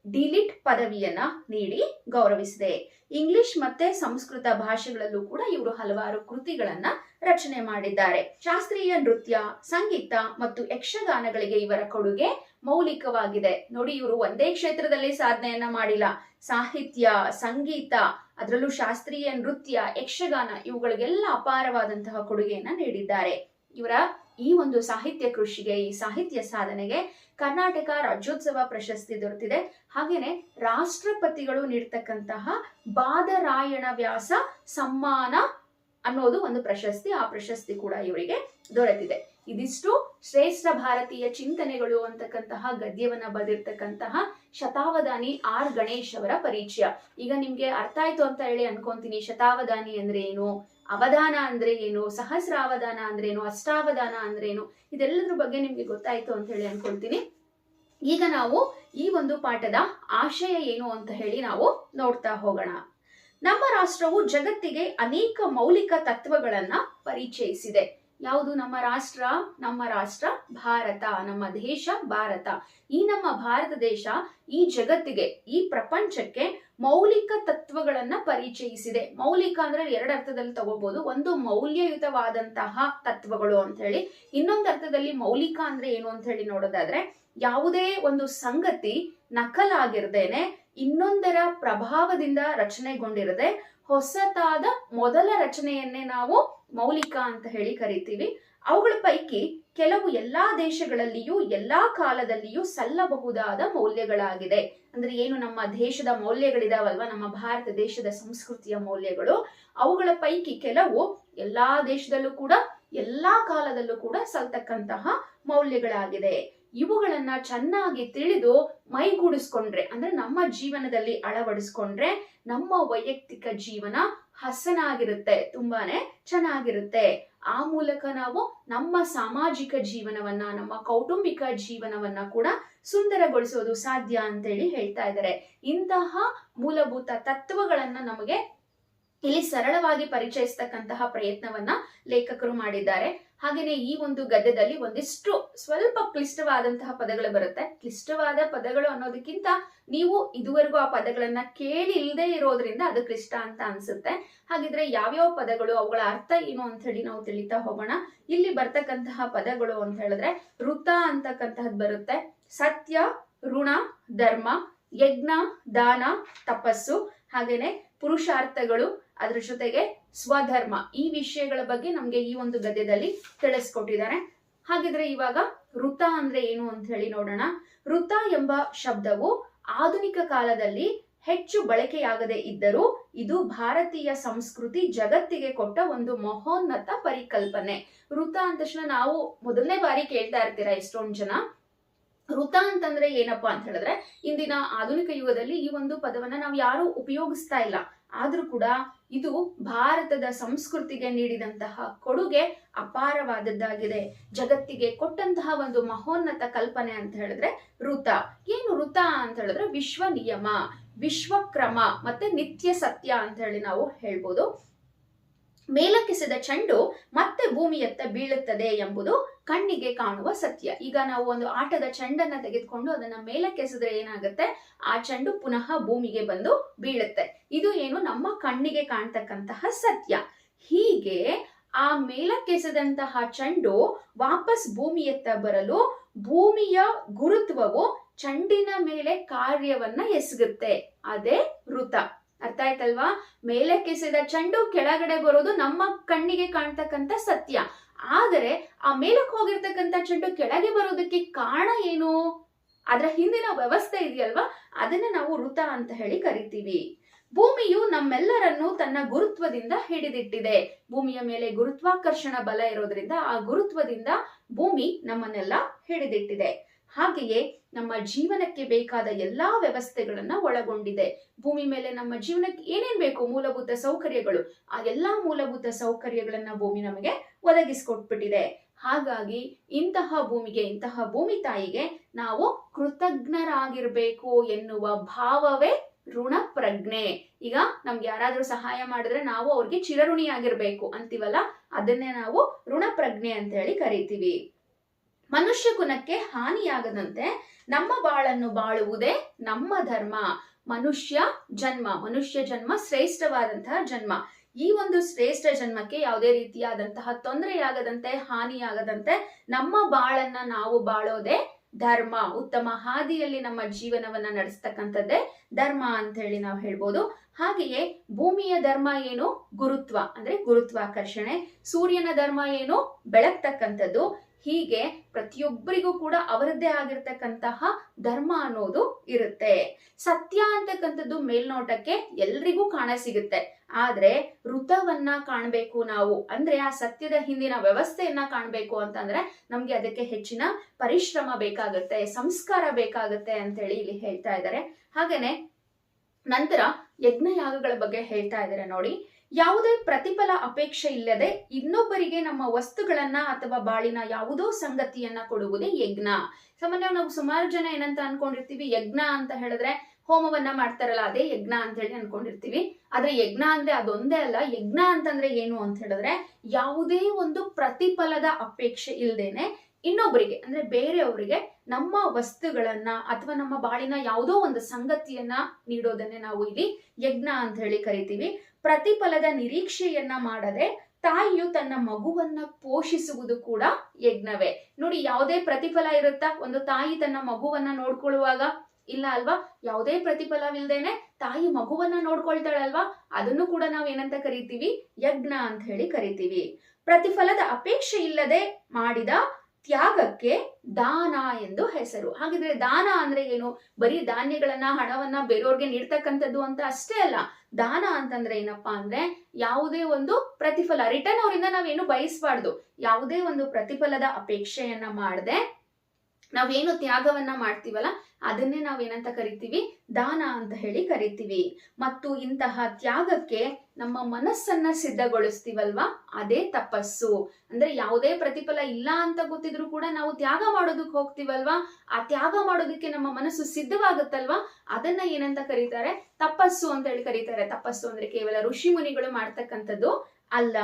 ಡಿಲಿಟ್ ಪದವಿಯನ್ನ ನೀಡಿ ಗೌರವಿಸಿದೆ. ಇಂಗ್ಲಿಷ್ ಮತ್ತೆ ಸಂಸ್ಕೃತ ಭಾಷೆಗಳಲ್ಲೂ ಕೂಡ ಇವರು ಹಲವಾರು ಕೃತಿಗಳನ್ನ ರಚನೆ ಮಾಡಿದ್ದಾರೆ. ಶಾಸ್ತ್ರೀಯ ನೃತ್ಯ, ಸಂಗೀತ ಮತ್ತು ಯಕ್ಷಗಾನಗಳಿಗೆ ಇವರ ಕೊಡುಗೆ ಮೌಲಿಕವಾಗಿದೆ. ನೋಡಿ ಇವರು ಒಂದೇ ಕ್ಷೇತ್ರದಲ್ಲಿ ಸಾಧನೆಯನ್ನ ಮಾಡಿಲ್ಲ. ಸಾಹಿತ್ಯ, ಸಂಗೀತ ಅದರಲ್ಲೂ ಶಾಸ್ತ್ರೀಯ ನೃತ್ಯ, ಯಕ್ಷಗಾನ ಇವುಗಳಿಗೆಲ್ಲ ಅಪಾರವಾದಂತಹ ಕೊಡುಗೆಯನ್ನ ನೀಡಿದ್ದಾರೆ. ಇವರ ಈ ಒಂದು ಸಾಹಿತ್ಯ ಕೃಷಿಗೆ, ಈ ಸಾಹಿತ್ಯ ಸಾಧನೆಗೆ ಕರ್ನಾಟಕ ರಾಜ್ಯೋತ್ಸವ ಪ್ರಶಸ್ತಿ ದೊರೆತಿದೆ. ಹಾಗೇನೆ ರಾಷ್ಟ್ರಪತಿಗಳು ನೀಡ್ತಕ್ಕಂತಹ ಬಾದರಾಯಣ ವ್ಯಾಸ ಸಮ್ಮಾನ ಅನ್ನೋದು ಒಂದು ಪ್ರಶಸ್ತಿ, ಆ ಪ್ರಶಸ್ತಿ ಕೂಡ ಇವರಿಗೆ ದೊರೆತಿದೆ. ಇದಿಷ್ಟು ಶ್ರೇಷ್ಠ ಭಾರತೀಯ ಚಿಂತನೆಗಳು ಅಂತಕ್ಕಂತಹ, ಗದ್ಯವನ್ನ ಬರೆದಿರ್ತಕ್ಕಂತಹ ಶತಾವಧಾನಿ ಆರ್ ಗಣೇಶ್ ಅವರ ಪರಿಚಯ. ಈಗ ನಿಮ್ಗೆ ಅರ್ಥ ಆಯ್ತು ಅಂತ ಹೇಳಿ ಅನ್ಕೊಂತೀನಿ. ಶತಾವಧಾನಿ ಅಂದ್ರೆ ಏನು? ಅವಧಾನ ಅಂದ್ರೆ ಏನು? ಸಹಸ್ರಾವಧಾನ ಅಂದ್ರೆ ಏನು? ಅಷ್ಟಾವಧಾನ ಅಂದ್ರೆ ಏನು? ಇದೆಲ್ಲದ್ರ ಬಗ್ಗೆ ನಿಮ್ಗೆ ಗೊತ್ತಾಯ್ತು ಅಂತ ಹೇಳಿ ಅನ್ಕೊಳ್ತೀನಿ. ಈಗ ನಾವು ಈ ಒಂದು ಪಾಠದ ಆಶಯ ಏನು ಅಂತ ಹೇಳಿ ನಾವು ನೋಡ್ತಾ ಹೋಗೋಣ. ನಮ್ಮ ರಾಷ್ಟ್ರವು ಜಗತ್ತಿಗೆ ಅನೇಕ ಮೌಲಿಕ ತತ್ವಗಳನ್ನ ಪರಿಚಯಿಸಿದೆ. ಯಾವುದು? ನಮ್ಮ ರಾಷ್ಟ್ರ ನಮ್ಮ ರಾಷ್ಟ್ರ ಭಾರತ, ನಮ್ಮ ದೇಶ ಭಾರತ. ಈ ನಮ್ಮ ಭಾರತ ದೇಶ ಈ ಜಗತ್ತಿಗೆ, ಈ ಪ್ರಪಂಚಕ್ಕೆ ಮೌಲಿಕ ತತ್ವಗಳನ್ನ ಪರಿಚಯಿಸಿದೆ. ಮೌಲಿಕ ಅಂದ್ರೆ ಎರಡು ಅರ್ಥದಲ್ಲಿ ತಗೋಬಹುದು ಒಂದು ಮೌಲ್ಯಯುತವಾದಂತಹ ತತ್ವಗಳು ಅಂತ ಹೇಳಿ ಇನ್ನೊಂದು ಅರ್ಥದಲ್ಲಿ ಮೌಲಿಕ ಅಂದ್ರೆ ಏನು ಅಂತ ಹೇಳಿ ನೋಡೋದಾದ್ರೆ, ಯಾವುದೇ ಒಂದು ಸಂಗತಿ ನಕಲಾಗಿರ್ದೇನೆ ಇನ್ನೊಂದರ ಪ್ರಭಾವದಿಂದ ರಚನೆಗೊಂಡಿರದೆ ಹೊಸತಾದ ಮೊದಲ ರಚನೆಯನ್ನೇ ನಾವು ಮೌಲಿಕ ಅಂತ ಹೇಳಿ ಕರಿತೀವಿ. ಅವುಗಳ ಪೈಕಿ ಕೆಲವು ಎಲ್ಲಾ ದೇಶಗಳಲ್ಲಿಯೂ, ಎಲ್ಲಾ ಕಾಲದಲ್ಲಿಯೂ ಸಲ್ಲಬಹುದಾದ ಮೌಲ್ಯಗಳಾಗಿದೆ. ಅಂದ್ರೆ ಏನು ನಮ್ಮ ದೇಶದ ಮೌಲ್ಯಗಳಿದಾವಲ್ವ? ನಮ್ಮ ಭಾರತ ದೇಶದ ಸಂಸ್ಕೃತಿಯ ಮೌಲ್ಯಗಳು. ಅವುಗಳ ಪೈಕಿ ಕೆಲವು ಎಲ್ಲಾ ದೇಶದಲ್ಲೂ ಕೂಡ, ಎಲ್ಲಾ ಕಾಲದಲ್ಲೂ ಕೂಡ ಸಲ್ತಕ್ಕಂತಹ ಮೌಲ್ಯಗಳಾಗಿದೆ. ಇವುಗಳನ್ನ ಚೆನ್ನಾಗಿ ತಿಳಿದು ಮೈಗೂಡಿಸ್ಕೊಂಡ್ರೆ, ಅಂದ್ರೆ ನಮ್ಮ ಜೀವನದಲ್ಲಿ ಅಳವಡಿಸ್ಕೊಂಡ್ರೆ, ನಮ್ಮ ವೈಯಕ್ತಿಕ ಜೀವನ ಹಸನಾಗಿರುತ್ತೆ, ತುಂಬಾನೇ ಚೆನ್ನಾಗಿರುತ್ತೆ. ಆ ಮೂಲಕ ನಾವು ನಮ್ಮ ಸಾಮಾಜಿಕ ಜೀವನವನ್ನ, ನಮ್ಮ ಕೌಟುಂಬಿಕ ಜೀವನವನ್ನ ಕೂಡ ಸುಂದರಗೊಳಿಸೋದು ಸಾಧ್ಯ ಅಂತ ಹೇಳಿ ಹೇಳ್ತಾ ಇದ್ದಾರೆ. ಇಂತಹ ಮೂಲಭೂತ ತತ್ವಗಳನ್ನ ನಮಗೆ ಇಲ್ಲಿ ಸರಳವಾಗಿ ಪರಿಚಯಿಸ್ತಕ್ಕಂತಹ ಪ್ರಯತ್ನವನ್ನ ಲೇಖಕರು ಮಾಡಿದ್ದಾರೆ. ಹಾಗೇನೆ ಈ ಒಂದು ಗದ್ಯದಲ್ಲಿ ಒಂದಿಷ್ಟು ಸ್ವಲ್ಪ ಕ್ಲಿಷ್ಟವಾದಂತಹ ಪದಗಳು ಬರುತ್ತೆ. ಕ್ಲಿಷ್ಟವಾದ ಪದಗಳು ಅನ್ನೋದಕ್ಕಿಂತ ನೀವು ಇದುವರೆಗೂ ಆ ಪದಗಳನ್ನ ಕೇಳಿ ಇಲ್ಲದೆ ಇರೋದ್ರಿಂದ ಅದು ಕ್ಲಿಷ್ಟ ಅಂತ ಅನ್ಸುತ್ತೆ. ಹಾಗಿದ್ರೆ ಯಾವ್ಯಾವ ಪದಗಳು, ಅವುಗಳ ಅರ್ಥ ಏನು ಅಂತ ಹೇಳಿ ನಾವು ತಿಳಿತಾ ಹೋಗೋಣ. ಇಲ್ಲಿ ಬರ್ತಕ್ಕಂತಹ ಪದಗಳು ಅಂತ ಹೇಳಿದ್ರೆ ಋತ ಅಂತಕ್ಕಂತಹದ್ ಬರುತ್ತೆ. ಸತ್ಯ, ಋಣ, ಧರ್ಮ, ಯಜ್ಞ, ದಾನ, ತಪಸ್ಸು, ಹಾಗೇನೆ ಪುರುಷಾರ್ಥಗಳು. ಅದ್ರ ಜೊತೆಗೆ ಸ್ವಧರ್ಮ ಈ ವಿಷಯಗಳ ಬಗ್ಗೆ ನಮ್ಗೆ ಈ ಒಂದು ಗದ್ಯದಲ್ಲಿ ತಿಳಿಸ್ಕೊಟ್ಟಿದ್ದಾರೆ. ಹಾಗಿದ್ರೆ ಇವಾಗ ಋತ ಅಂದ್ರೆ ಏನು ಅಂತ ಹೇಳಿ ನೋಡೋಣ. ಋತ ಎಂಬ ಶಬ್ದವು ಆಧುನಿಕ ಕಾಲದಲ್ಲಿ ಹೆಚ್ಚು ಬಳಕೆಯಾಗದೆ ಇದ್ದರೂ ಇದು ಭಾರತೀಯ ಸಂಸ್ಕೃತಿ ಜಗತ್ತಿಗೆ ಕೊಟ್ಟ ಒಂದು ಮಹೋನ್ನತ ಪರಿಕಲ್ಪನೆ. ಋತ ಅಂದ ನಾವು ಮೊದಲನೇ ಬಾರಿ ಕೇಳ್ತಾ ಇರ್ತೀರಾ ಎಷ್ಟೊಂದ್ ಜನ? ಋತ ಅಂತಂದ್ರೆ ಏನಪ್ಪಾ ಅಂತ ಹೇಳಿದ್ರೆ, ಇಂದಿನ ಆಧುನಿಕ ಯುಗದಲ್ಲಿ ಈ ಒಂದು ಪದವನ್ನ ನಾವು ಯಾರು ಉಪಯೋಗಿಸ್ತಾ ಇಲ್ಲ. ಆದ್ರೂ ಕೂಡ ಇದು ಭಾರತದ ಸಂಸ್ಕೃತಿಗೆ ನೀಡಿದಂತಹ ಕೊಡುಗೆ ಅಪಾರವಾದದ್ದಾಗಿದೆ. ಜಗತ್ತಿಗೆ ಕೊಟ್ಟಂತಹ ಒಂದು ಮಹೋನ್ನತ ಕಲ್ಪನೆ ಅಂತ ಹೇಳಿದ್ರೆ ಋತ ಏನು ಋತ ಅಂತ ಹೇಳಿದ್ರೆ ವಿಶ್ವ ನಿಯಮ ವಿಶ್ವಕ್ರಮ ಮತ್ತೆ ನಿತ್ಯ ಸತ್ಯ ಅಂತ ಹೇಳಿ ನಾವು ಹೇಳ್ಬೋದು. ಮೇಲಕ್ಕಿಸಿದ ಚೆಂಡು ಮತ್ತೆ ಭೂಮಿಯತ್ತ ಬೀಳುತ್ತದೆ ಎಂಬುದು ಕಣ್ಣಿಗೆ ಕಾಣುವ ಸತ್ಯ. ಈಗ ನಾವು ಒಂದು ಆಟದ ಚೆಂಡನ್ನ ತೆಗೆದುಕೊಂಡು ಅದನ್ನ ಮೇಲಕ್ಕೆಸೆದ್ರೆ ಏನಾಗುತ್ತೆ? ಆ ಚೆಂಡು ಪುನಃ ಭೂಮಿಗೆ ಬಂದು ಬೀಳುತ್ತೆ. ಇದು ಏನು? ನಮ್ಮ ಕಣ್ಣಿಗೆ ಕಾಣ್ತಕ್ಕಂತಹ ಸತ್ಯ. ಹೀಗೆ ಆ ಮೇಲಕ್ಕೆಸೆದಂತಹ ಚೆಂಡು ವಾಪಸ್ ಭೂಮಿಯತ್ತ ಬರಲು ಭೂಮಿಯ ಗುರುತ್ವವು ಚೆಂಡಿನ ಮೇಲೆ ಕಾರ್ಯವನ್ನ ಎಸಗುತ್ತೆ. ಅದೇ ಋತ ಅರ್ಥ ಆಯ್ತಲ್ವಾ? ಮೇಲಕ್ಕೆಸೆದ ಚೆಂಡು ಕೆಳಗಡೆ ಬರೋದು ನಮ್ಮ ಕಣ್ಣಿಗೆ ಕಾಣ್ತಕ್ಕಂಥ ಸತ್ಯ. ಆದರೆ ಆ ಮೇಲಕ್ಕೆ ಹೋಗಿರ್ತಕ್ಕಂಥ ಚೆಂಡು ಕೆಳಗೆ ಬರೋದಕ್ಕೆ ಕಾರಣ ಏನು? ಅದರ ಹಿಂದಿನ ವ್ಯವಸ್ಥೆ ಇದೆಯಲ್ವಾ? ಅದನ್ನ ನಾವು ಋತ ಅಂತ ಹೇಳಿ ಕರಿತೀವಿ. ಭೂಮಿಯು ನಮ್ಮೆಲ್ಲರನ್ನು ತನ್ನ ಗುರುತ್ವದಿಂದ ಹಿಡಿದಿಟ್ಟಿದೆ. ಭೂಮಿಯ ಮೇಲೆ ಗುರುತ್ವಾಕರ್ಷಣ ಬಲ ಇರೋದ್ರಿಂದ ಆ ಗುರುತ್ವದಿಂದ ಭೂಮಿ ನಮ್ಮನ್ನೆಲ್ಲ ಹಿಡಿದಿಟ್ಟಿದೆ. ಹಾಗೆಯೇ ನಮ್ಮ ಜೀವನಕ್ಕೆ ಬೇಕಾದ ಎಲ್ಲಾ ವ್ಯವಸ್ಥೆಗಳನ್ನ ಒಳಗೊಂಡಿದೆ. ಭೂಮಿ ಮೇಲೆ ನಮ್ಮ ಜೀವನಕ್ಕೆ ಏನೇನ್ ಬೇಕು, ಮೂಲಭೂತ ಸೌಕರ್ಯಗಳು, ಆ ಎಲ್ಲಾ ಮೂಲಭೂತ ಸೌಕರ್ಯಗಳನ್ನ ಭೂಮಿ ನಮಗೆ ಒದಗಿಸ್ಕೊಟ್ಬಿಟ್ಟಿದೆ. ಹಾಗಾಗಿ ಇಂತಹ ಭೂಮಿಗೆ, ಇಂತಹ ಭೂಮಿ ತಾಯಿಗೆ ನಾವು ಕೃತಜ್ಞರಾಗಿರ್ಬೇಕು ಎನ್ನುವ ಭಾವವೇ ಋಣ ಪ್ರಜ್ಞೆ. ಈಗ ನಮ್ಗೆ ಯಾರಾದ್ರೂ ಸಹಾಯ ಮಾಡಿದ್ರೆ ನಾವು ಅವ್ರಿಗೆ ಚಿರಋಣಿಯಾಗಿರ್ಬೇಕು ಅಂತೀವಲ್ಲ, ಅದನ್ನೇ ನಾವು ಋಣ ಪ್ರಜ್ಞೆ ಅಂತ ಹೇಳಿ ಕರಿತೀವಿ. ಮನುಷ್ಯ ಕುಲಕ್ಕೆ ಹಾನಿಯಾಗದಂತೆ ನಮ್ಮ ಬಾಳನ್ನು ಬಾಳುವುದೇ ನಮ್ಮ ಧರ್ಮ. ಮನುಷ್ಯ ಜನ್ಮ ಮನುಷ್ಯ ಜನ್ಮ ಶ್ರೇಷ್ಠವಾದಂತಹ ಜನ್ಮ. ಈ ಒಂದು ಶ್ರೇಷ್ಠ ಜನ್ಮಕ್ಕೆ ಯಾವುದೇ ರೀತಿಯಾದಂತಹ ತೊಂದರೆಯಾಗದಂತೆ, ಹಾನಿಯಾಗದಂತೆ ನಮ್ಮ ಬಾಳನ್ನ ನಾವು ಬಾಳೋದೇ ಧರ್ಮ. ಉತ್ತಮ ಹಾದಿಯಲ್ಲಿ ನಮ್ಮ ಜೀವನವನ್ನ ನಡೆಸ್ತಕ್ಕಂಥದ್ದೇ ಧರ್ಮ ಅಂತ ಹೇಳಿ ನಾವು ಹೇಳ್ಬೋದು. ಹಾಗೆಯೇ ಭೂಮಿಯ ಧರ್ಮ ಏನು? ಗುರುತ್ವ. ಅಂದ್ರೆ ಗುರುತ್ವಾಕರ್ಷಣೆ. ಸೂರ್ಯನ ಧರ್ಮ ಏನು? ಬೆಳಗ್ತಕ್ಕಂಥದ್ದು. ಹೀಗೆ ಪ್ರತಿಯೊಬ್ಬರಿಗೂ ಕೂಡ ಅವರದ್ದೇ ಆಗಿರ್ತಕ್ಕಂತಹ ಧರ್ಮ ಅನ್ನೋದು ಇರುತ್ತೆ. ಸತ್ಯ ಅಂತಕ್ಕಂಥದ್ದು ಮೇಲ್ನೋಟಕ್ಕೆ ಎಲ್ರಿಗೂ ಕಾಣ ಸಿಗುತ್ತೆ. ಆದ್ರೆ ಋತವನ್ನ ಕಾಣಬೇಕು ನಾವು. ಅಂದ್ರೆ ಆ ಸತ್ಯದ ಹಿಂದಿನ ವ್ಯವಸ್ಥೆಯನ್ನ ಕಾಣಬೇಕು ಅಂತಂದ್ರೆ ನಮ್ಗೆ ಅದಕ್ಕೆ ಹೆಚ್ಚಿನ ಪರಿಶ್ರಮ ಬೇಕಾಗುತ್ತೆ, ಸಂಸ್ಕಾರ ಬೇಕಾಗುತ್ತೆ ಅಂತೇಳಿ ಇಲ್ಲಿ ಹೇಳ್ತಾ ಇದ್ದಾರೆ ಹಾಗೇನೆ ನಂತರ ಯಜ್ಞಯಾಗಗಳ ಬಗ್ಗೆ ಹೇಳ್ತಾ ಇದ್ದಾರೆ ನೋಡಿ. ಯಾವುದೇ ಪ್ರತಿಫಲ ಅಪೇಕ್ಷೆ ಇಲ್ಲದೆ ಇನ್ನೊಬ್ಬರಿಗೆ ನಮ್ಮ ವಸ್ತುಗಳನ್ನ ಅಥವಾ ಬಾಳಿನ ಯಾವುದೋ ಸಂಗತಿಯನ್ನ ಕೊಡುವುದೇ ಯಜ್ಞ. ಸಾಮಾನ್ಯವಾಗಿ ನಾವು ಸುಮಾರು ಜನ ಏನಂತ ಅನ್ಕೊಂಡಿರ್ತೀವಿ, ಯಜ್ಞ ಅಂತ ಹೇಳಿದ್ರೆ ಹೋಮವನ್ನ ಮಾಡ್ತಾರಲ್ಲ, ಅದೇ ಯಜ್ಞ ಅಂತ ಹೇಳಿ ಅನ್ಕೊಂಡಿರ್ತೀವಿ. ಆದ್ರೆ ಯಜ್ಞ ಅಂದ್ರೆ ಅದೊಂದೇ ಅಲ್ಲ, ಯಜ್ಞ ಅಂತಂದ್ರೆ ಏನು ಅಂತ ಹೇಳಿದ್ರೆ ಯಾವುದೇ ಒಂದು ಪ್ರತಿಫಲದ ಅಪೇಕ್ಷೆ ಇಲ್ದೇನೆ ಇನ್ನೊಬ್ಬರಿಗೆ, ಅಂದ್ರೆ ಬೇರೆಯವರಿಗೆ ನಮ್ಮ ವಸ್ತುಗಳನ್ನ ಅಥವಾ ನಮ್ಮ ಬಾಳಿನ ಯಾವುದೋ ಒಂದು ಸಂಗತಿಯನ್ನ ನೀಡೋದನ್ನೇ ನಾವು ಇಲ್ಲಿ ಯಜ್ಞ ಅಂತ ಹೇಳಿ ಕರಿತೀವಿ. ಪ್ರತಿಫಲದ ನಿರೀಕ್ಷೆಯನ್ನ ಮಾಡದೆ ತಾಯಿಯು ತನ್ನ ಮಗುವನ್ನ ಪೋಷಿಸುವುದು ಕೂಡ ಯಜ್ಞವೇ. ನೋಡಿ, ಯಾವುದೇ ಪ್ರತಿಫಲ ಇರುತ್ತಾ? ಒಂದು ತಾಯಿ ತನ್ನ ಮಗುವನ್ನ ನೋಡ್ಕೊಳ್ಳುವಾಗ? ಇಲ್ಲ ಅಲ್ವಾ? ಯಾವುದೇ ಪ್ರತಿಫಲವಿಲ್ದೇನೆ ತಾಯಿ ಮಗುವನ್ನ ನೋಡ್ಕೊಳ್ತಾಳಲ್ವಾ? ಅದನ್ನು ಕೂಡ ನಾವು ಏನಂತ ಕರಿತೀವಿ? ಯಜ್ಞ ಅಂತ ಹೇಳಿ ಕರಿತೀವಿ. ಪ್ರತಿಫಲದ ಅಪೇಕ್ಷೆ ಇಲ್ಲದೆ ಮಾಡಿದ ತ್ಯಾಗಕ್ಕೆ ದಾನ ಎಂದು ಹೆಸರು. ಹಾಗಿದ್ರೆ ದಾನ ಅಂದ್ರೆ ಏನು? ಬರೀ ಧಾನ್ಯಗಳನ್ನ, ಹಣವನ್ನ ಬೇರೆಯವ್ರಿಗೆ ನೀಡ್ತಕ್ಕಂಥದ್ದು ಅಂತ ಅಷ್ಟೇ ಅಲ್ಲ. ದಾನ ಅಂತಂದ್ರೆ ಏನಪ್ಪಾ ಅಂದ್ರೆ ಯಾವುದೇ ಒಂದು ಪ್ರತಿಫಲ. ರಿಟರ್ನ್ ಅವರಿಂದ ನಾವೇನು ಬಯಸ್ಬಾರ್ದು. ಯಾವುದೇ ಒಂದು ಪ್ರತಿಫಲದ ಅಪೇಕ್ಷೆಯನ್ನ ಮಾಡದೆ ನಾವೇನು ತ್ಯಾಗವನ್ನ ಮಾಡ್ತೀವಲ್ಲ, ಅದನ್ನೇ ನಾವೇನಂತ ಕರಿತೀವಿ? ದಾನ ಅಂತ ಹೇಳಿ ಕರಿತೀವಿ. ಮತ್ತು ಇಂತಹ ತ್ಯಾಗಕ್ಕೆ ನಮ್ಮ ಮನಸ್ಸನ್ನ ಸಿದ್ಧಗೊಳಿಸ್ತೀವಲ್ವಾ? ಅದೇ ತಪಸ್ಸು. ಅಂದ್ರೆ ಯಾವುದೇ ಪ್ರತಿಫಲ ಇಲ್ಲ ಅಂತ ಗೊತ್ತಿದ್ರು ಕೂಡ ನಾವು ತ್ಯಾಗ ಮಾಡೋದಕ್ಕೆ ಹೋಗ್ತೀವಲ್ವಾ? ಆ ತ್ಯಾಗ ಮಾಡೋದಕ್ಕೆ ನಮ್ಮ ಮನಸ್ಸು ಸಿದ್ಧವಾಗುತ್ತಲ್ವಾ? ಅದನ್ನ ಏನಂತ ಕರೀತಾರೆ? ತಪಸ್ಸು ಅಂತ ಹೇಳಿ ಕರೀತಾರೆ. ತಪಸ್ಸು ಅಂದ್ರೆ ಕೇವಲ ಋಷಿ ಮುನಿಗಳು ಮಾಡ್ತಕ್ಕಂಥದ್ದು ಅಲ್ಲ.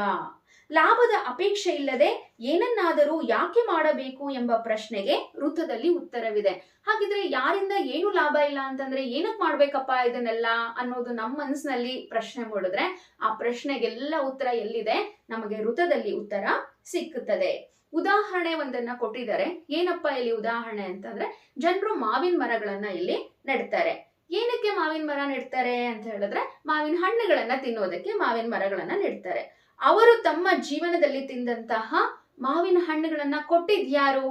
ಲಾಭದ ಅಪೇಕ್ಷೆ ಇಲ್ಲದೆ ಏನನ್ನಾದರೂ ಯಾಕೆ ಮಾಡಬೇಕು ಎಂಬ ಪ್ರಶ್ನೆಗೆ ವೃತ್ತದಲ್ಲಿ ಉತ್ತರವಿದೆ. ಹಾಗಿದ್ರೆ ಯಾರಿಂದ ಏನು ಲಾಭ ಇಲ್ಲ ಅಂತಂದ್ರೆ ಏನಕ್ ಮಾಡ್ಬೇಕಪ್ಪ ಇದನ್ನೆಲ್ಲ ಅನ್ನೋದು ನಮ್ಮ ಮನಸ್ಸಿನಲ್ಲಿ ಪ್ರಶ್ನೆ ಮೂಡಿದ್ರೆ ಆ ಪ್ರಶ್ನೆಗೆಲ್ಲ ಉತ್ತರ ಎಲ್ಲಿದೆ? ನಮಗೆ ವೃತ್ತದಲ್ಲಿ ಉತ್ತರ ಸಿಕ್ಕುತ್ತದೆ. ಉದಾಹರಣೆ ಒಂದನ್ನ ಕೊಟ್ಟಿದ್ದಾರೆ. ಏನಪ್ಪ ಇಲ್ಲಿ ಉದಾಹರಣೆ ಅಂತಂದ್ರೆ ಜನರು ಮಾವಿನ ಮರಗಳನ್ನ ಇಲ್ಲಿ ನೆಡ್ತಾರೆ. ಏನಕ್ಕೆ ಮಾವಿನ ಮರ ನೆಡ್ತಾರೆ ಅಂತ ಹೇಳಿದ್ರೆ ಮಾವಿನ ಹಣ್ಣುಗಳನ್ನ ತಿನ್ನೋದಕ್ಕೆ ಮಾವಿನ ಮರಗಳನ್ನ ನೆಡ್ತಾರೆ. ಅವರು ತಮ್ಮ ಜೀವನದಲ್ಲಿ ತಿಂದಂತಹ ಮಾವಿನ ಹಣ್ಣುಗಳನ್ನ ಕೊಟ್ಟಿದ್ಯಾರು?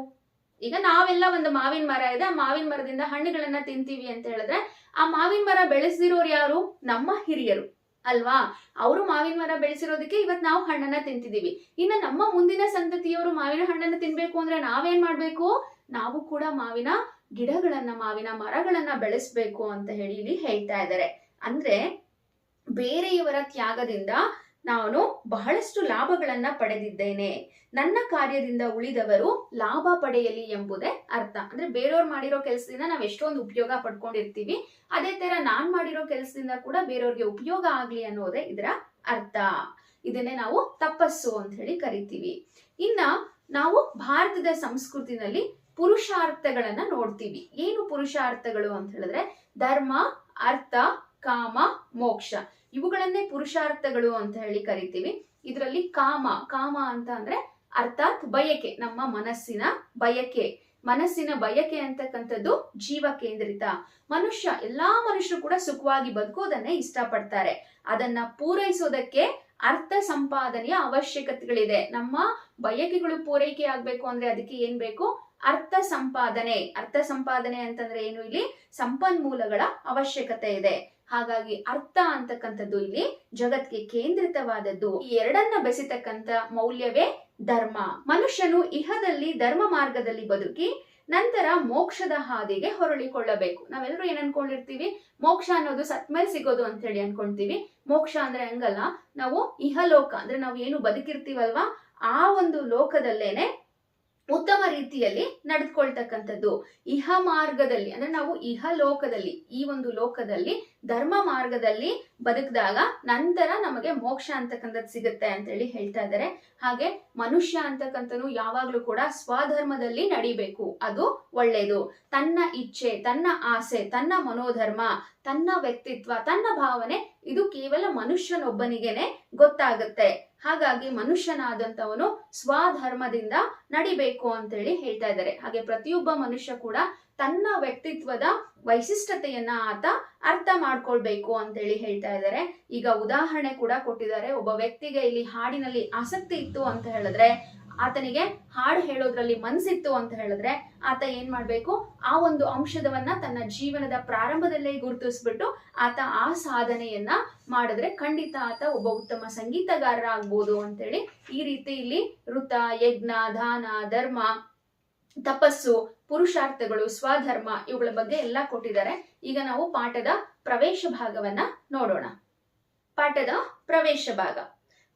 ಈಗ ನಾವೆಲ್ಲ ಒಂದು ಮಾವಿನ ಮರ ಇದೆ, ಆ ಮಾವಿನ ಮರದಿಂದ ಹಣ್ಣುಗಳನ್ನ ತಿಂತೀವಿ ಅಂತ ಹೇಳಿದ್ರೆ ಆ ಮಾವಿನ ಮರ ಬೆಳೆಸಿರೋರು ಯಾರು? ನಮ್ಮ ಹಿರಿಯರು, ಅಲ್ವಾ? ಅವರು ಮಾವಿನ ಮರ ಬೆಳೆಸಿರೋದಕ್ಕೆ ಇವತ್ ನಾವು ಹಣ್ಣನ್ನ ತಿಂತಿದೀವಿ ಇನ್ನು ನಮ್ಮ ಮುಂದಿನ ಸಂತತಿಯವರು ಮಾವಿನ ಹಣ್ಣನ್ನ ತಿನ್ಬೇಕು ಅಂದ್ರೆ ನಾವೇನ್ ಮಾಡ್ಬೇಕು? ನಾವು ಕೂಡ ಮಾವಿನ ಗಿಡಗಳನ್ನ, ಮಾವಿನ ಮರಗಳನ್ನ ಬೆಳೆಸ್ಬೇಕು ಅಂತ ಹೇಳಿ ಇಲ್ಲಿ ಹೇಳ್ತಾ ಇದ್ದಾರೆ. ಅಂದ್ರೆ ಬೇರೆಯವರ ತ್ಯಾಗದಿಂದ ನಾನು ಬಹಳಷ್ಟು ಲಾಭಗಳನ್ನ ಪಡೆದಿದ್ದೇನೆ. ನನ್ನ ಕಾರ್ಯದಿಂದ ಉಳಿದವರು ಲಾಭ ಪಡೆಯಲಿ ಎಂಬುದೇ ಅರ್ಥ. ಅಂದ್ರೆ ಬೇರೆಯವ್ರು ಮಾಡಿರೋ ಕೆಲಸದಿಂದ ನಾವ್ ಎಷ್ಟೊಂದು ಉಪಯೋಗ ಪಡ್ಕೊಂಡಿರ್ತೀವಿ, ಅದೇ ತರ ನಾನ್ ಮಾಡಿರೋ ಕೆಲಸದಿಂದ ಕೂಡ ಬೇರೆಯವ್ರಿಗೆ ಉಪಯೋಗ ಆಗ್ಲಿ ಅನ್ನೋದೇ ಇದರ ಅರ್ಥ. ಇದನ್ನೇ ನಾವು ತಪಸ್ಸು ಅಂತ ಹೇಳಿ ಕರಿತೀವಿ. ಇನ್ನ ನಾವು ಭಾರತದ ಸಂಸ್ಕೃತಿನಲ್ಲಿ ಪುರುಷಾರ್ಥಗಳನ್ನ ನೋಡ್ತೀವಿ. ಏನು ಪುರುಷಾರ್ಥಗಳು ಅಂತ ಹೇಳಿದ್ರೆ ಧರ್ಮ, ಅರ್ಥ ಕಾಮ, ಮೋಕ್ಷ. ಇವುಗಳನ್ನೇ ಪುರುಷಾರ್ಥಗಳು ಅಂತ ಹೇಳಿ ಕರಿತೀವಿ. ಇದರಲ್ಲಿ ಕಾಮ ಕಾಮ ಅಂತ ಅಂದ್ರೆ ಅರ್ಥಾತ್ ಬಯಕೆ, ನಮ್ಮ ಮನಸ್ಸಿನ ಬಯಕೆ. ಮನಸ್ಸಿನ ಬಯಕೆ ಅಂತಕ್ಕಂಥದ್ದು ಜೀವ ಕೇಂದ್ರಿತ. ಮನುಷ್ಯ, ಎಲ್ಲಾ ಮನುಷ್ಯರು ಕೂಡ ಸುಖವಾಗಿ ಬದುಕೋದನ್ನೇ ಇಷ್ಟಪಡ್ತಾರೆ. ಅದನ್ನ ಪೂರೈಸೋದಕ್ಕೆ ಅರ್ಥ ಸಂಪಾದನೆಯ ಅವಶ್ಯಕತೆಗಳಿದೆ. ನಮ್ಮ ಬಯಕೆಗಳು ಪೂರೈಕೆ ಆಗ್ಬೇಕು ಅಂದ್ರೆ ಅದಕ್ಕೆ ಏನ್ ಬೇಕು? ಅರ್ಥ ಸಂಪಾದನೆ. ಅರ್ಥ ಸಂಪಾದನೆ ಅಂತಂದ್ರೆ ಏನು ಇಲ್ಲಿ? ಸಂಪನ್ಮೂಲಗಳ ಅವಶ್ಯಕತೆ ಇದೆ. ಹಾಗಾಗಿ ಅರ್ಥ ಅಂತಕ್ಕಂಥದ್ದು ಇಲ್ಲಿ ಜಗತ್ಗೆ ಕೇಂದ್ರಿತವಾದದ್ದು. ಈ ಎರಡನ್ನ ಬೆಸಿತಕ್ಕಂಥ ಮೌಲ್ಯವೇ ಧರ್ಮ. ಮನುಷ್ಯನು ಇಹದಲ್ಲಿ ಧರ್ಮ ಮಾರ್ಗದಲ್ಲಿ ಬದುಕಿ ನಂತರ ಮೋಕ್ಷದ ಹಾದಿಗೆ ಹೊರಳಿಕೊಳ್ಳಬೇಕು. ನಾವೆಲ್ಲರೂ ಏನ್ ಅನ್ಕೊಂಡಿರ್ತೀವಿ? ಮೋಕ್ಷ ಅನ್ನೋದು ಸತ್ಮೇಲೆ ಸಿಗೋದು ಅಂತ ಹೇಳಿ ಅನ್ಕೊಂತೀವಿ ಮೋಕ್ಷ ಅಂದ್ರೆ ಹಂಗಲ್ಲ. ನಾವು ಇಹಲೋಕ ಅಂದ್ರೆ ನಾವು ಏನು ಬದುಕಿರ್ತೀವಲ್ವಾ? ಆ ಒಂದು ಲೋಕದಲ್ಲೇನೆ ಉತ್ತಮ ರೀತಿಯಲ್ಲಿ ನಡೆದುಕೊಳ್ತಕ್ಕಂಥದ್ದು. ಇಹ ಮಾರ್ಗದಲ್ಲಿ, ಅಂದ್ರೆ ನಾವು ಇಹ ಲೋಕದಲ್ಲಿ, ಈ ಒಂದು ಲೋಕದಲ್ಲಿ, ಧರ್ಮ ಮಾರ್ಗದಲ್ಲಿ ಬದುಕಿದಾಗ ನಂತರ ನಮಗೆ ಮೋಕ್ಷ ಅಂತಕ್ಕಂಥದ್ದು ಸಿಗುತ್ತೆ ಅಂತ ಹೇಳಿ ಹೇಳ್ತಾ ಇದ್ದಾರೆ. ಹಾಗೆ ಮನುಷ್ಯ ಅಂತಕ್ಕಂಥನು ಯಾವಾಗ್ಲೂ ಕೂಡ ಸ್ವಧರ್ಮದಲ್ಲಿ ನಡಿಬೇಕು. ಅದು ಒಳ್ಳೇದು. ತನ್ನ ಇಚ್ಛೆ, ತನ್ನ ಆಸೆ, ತನ್ನ ಮನೋಧರ್ಮ, ತನ್ನ ವ್ಯಕ್ತಿತ್ವ, ತನ್ನ ಭಾವನೆ, ಇದು ಕೇವಲ ಮನುಷ್ಯನೊಬ್ಬನಿಗೆನೆ ಗೊತ್ತಾಗುತ್ತೆ. ಹಾಗಾಗಿ ಮನುಷ್ಯನಾದಂತವನು ಸ್ವಧರ್ಮದಿಂದ ನಡಿಬೇಕು ಅಂತೇಳಿ ಹೇಳ್ತಾ ಇದ್ದಾರೆ. ಹಾಗೆ ಪ್ರತಿಯೊಬ್ಬ ಮನುಷ್ಯ ಕೂಡ ತನ್ನ ವ್ಯಕ್ತಿತ್ವದ ವೈಶಿಷ್ಟ್ಯತೆಯನ್ನ ಆತ ಅರ್ಥ ಮಾಡ್ಕೊಳ್ಬೇಕು ಅಂತೇಳಿ ಹೇಳ್ತಾ ಇದ್ದಾರೆ. ಈಗ ಉದಾಹರಣೆ ಕೂಡ ಕೊಟ್ಟಿದ್ದಾರೆ. ಒಬ್ಬ ವ್ಯಕ್ತಿಗೆ ಇಲ್ಲಿ ಹಾಡಿನಲ್ಲಿ ಆಸಕ್ತಿ ಇತ್ತು ಅಂತ ಹೇಳಿದ್ರೆ ಆತನಿಗೆ ಹಾಡು ಹೇಳೋದ್ರಲ್ಲಿ ಮನ್ಸಿತ್ತು ಅಂತ ಹೇಳಿದ್ರೆ ಆತ ಏನ್ ಮಾಡ್ಬೇಕು? ಆ ಒಂದು ಅಂಶದವನ್ನ ತನ್ನ ಜೀವನದ ಪ್ರಾರಂಭದಲ್ಲೇ ಗುರುತಿಸ್ಬಿಟ್ಟು ಆತ ಆ ಸಾಧನೆಯನ್ನ ಮಾಡಿದ್ರೆ ಖಂಡಿತ ಆತ ಒಬ್ಬ ಉತ್ತಮ ಸಂಗೀತಗಾರ ಆಗ್ಬೋದು ಅಂತೇಳಿ ಈ ರೀತಿ ಇಲ್ಲಿ ಋತ ಯಜ್ಞ, ದಾನ, ಧರ್ಮ, ತಪಸ್ಸು, ಪುರುಷಾರ್ಥಗಳು, ಸ್ವಧರ್ಮ ಇವುಗಳ ಬಗ್ಗೆ ಎಲ್ಲ ಕೊಟ್ಟಿದ್ದಾರೆ. ಈಗ ನಾವು ಪಾಠದ ಪ್ರವೇಶ ಭಾಗವನ್ನ ನೋಡೋಣ. ಪಾಠದ ಪ್ರವೇಶ ಭಾಗ.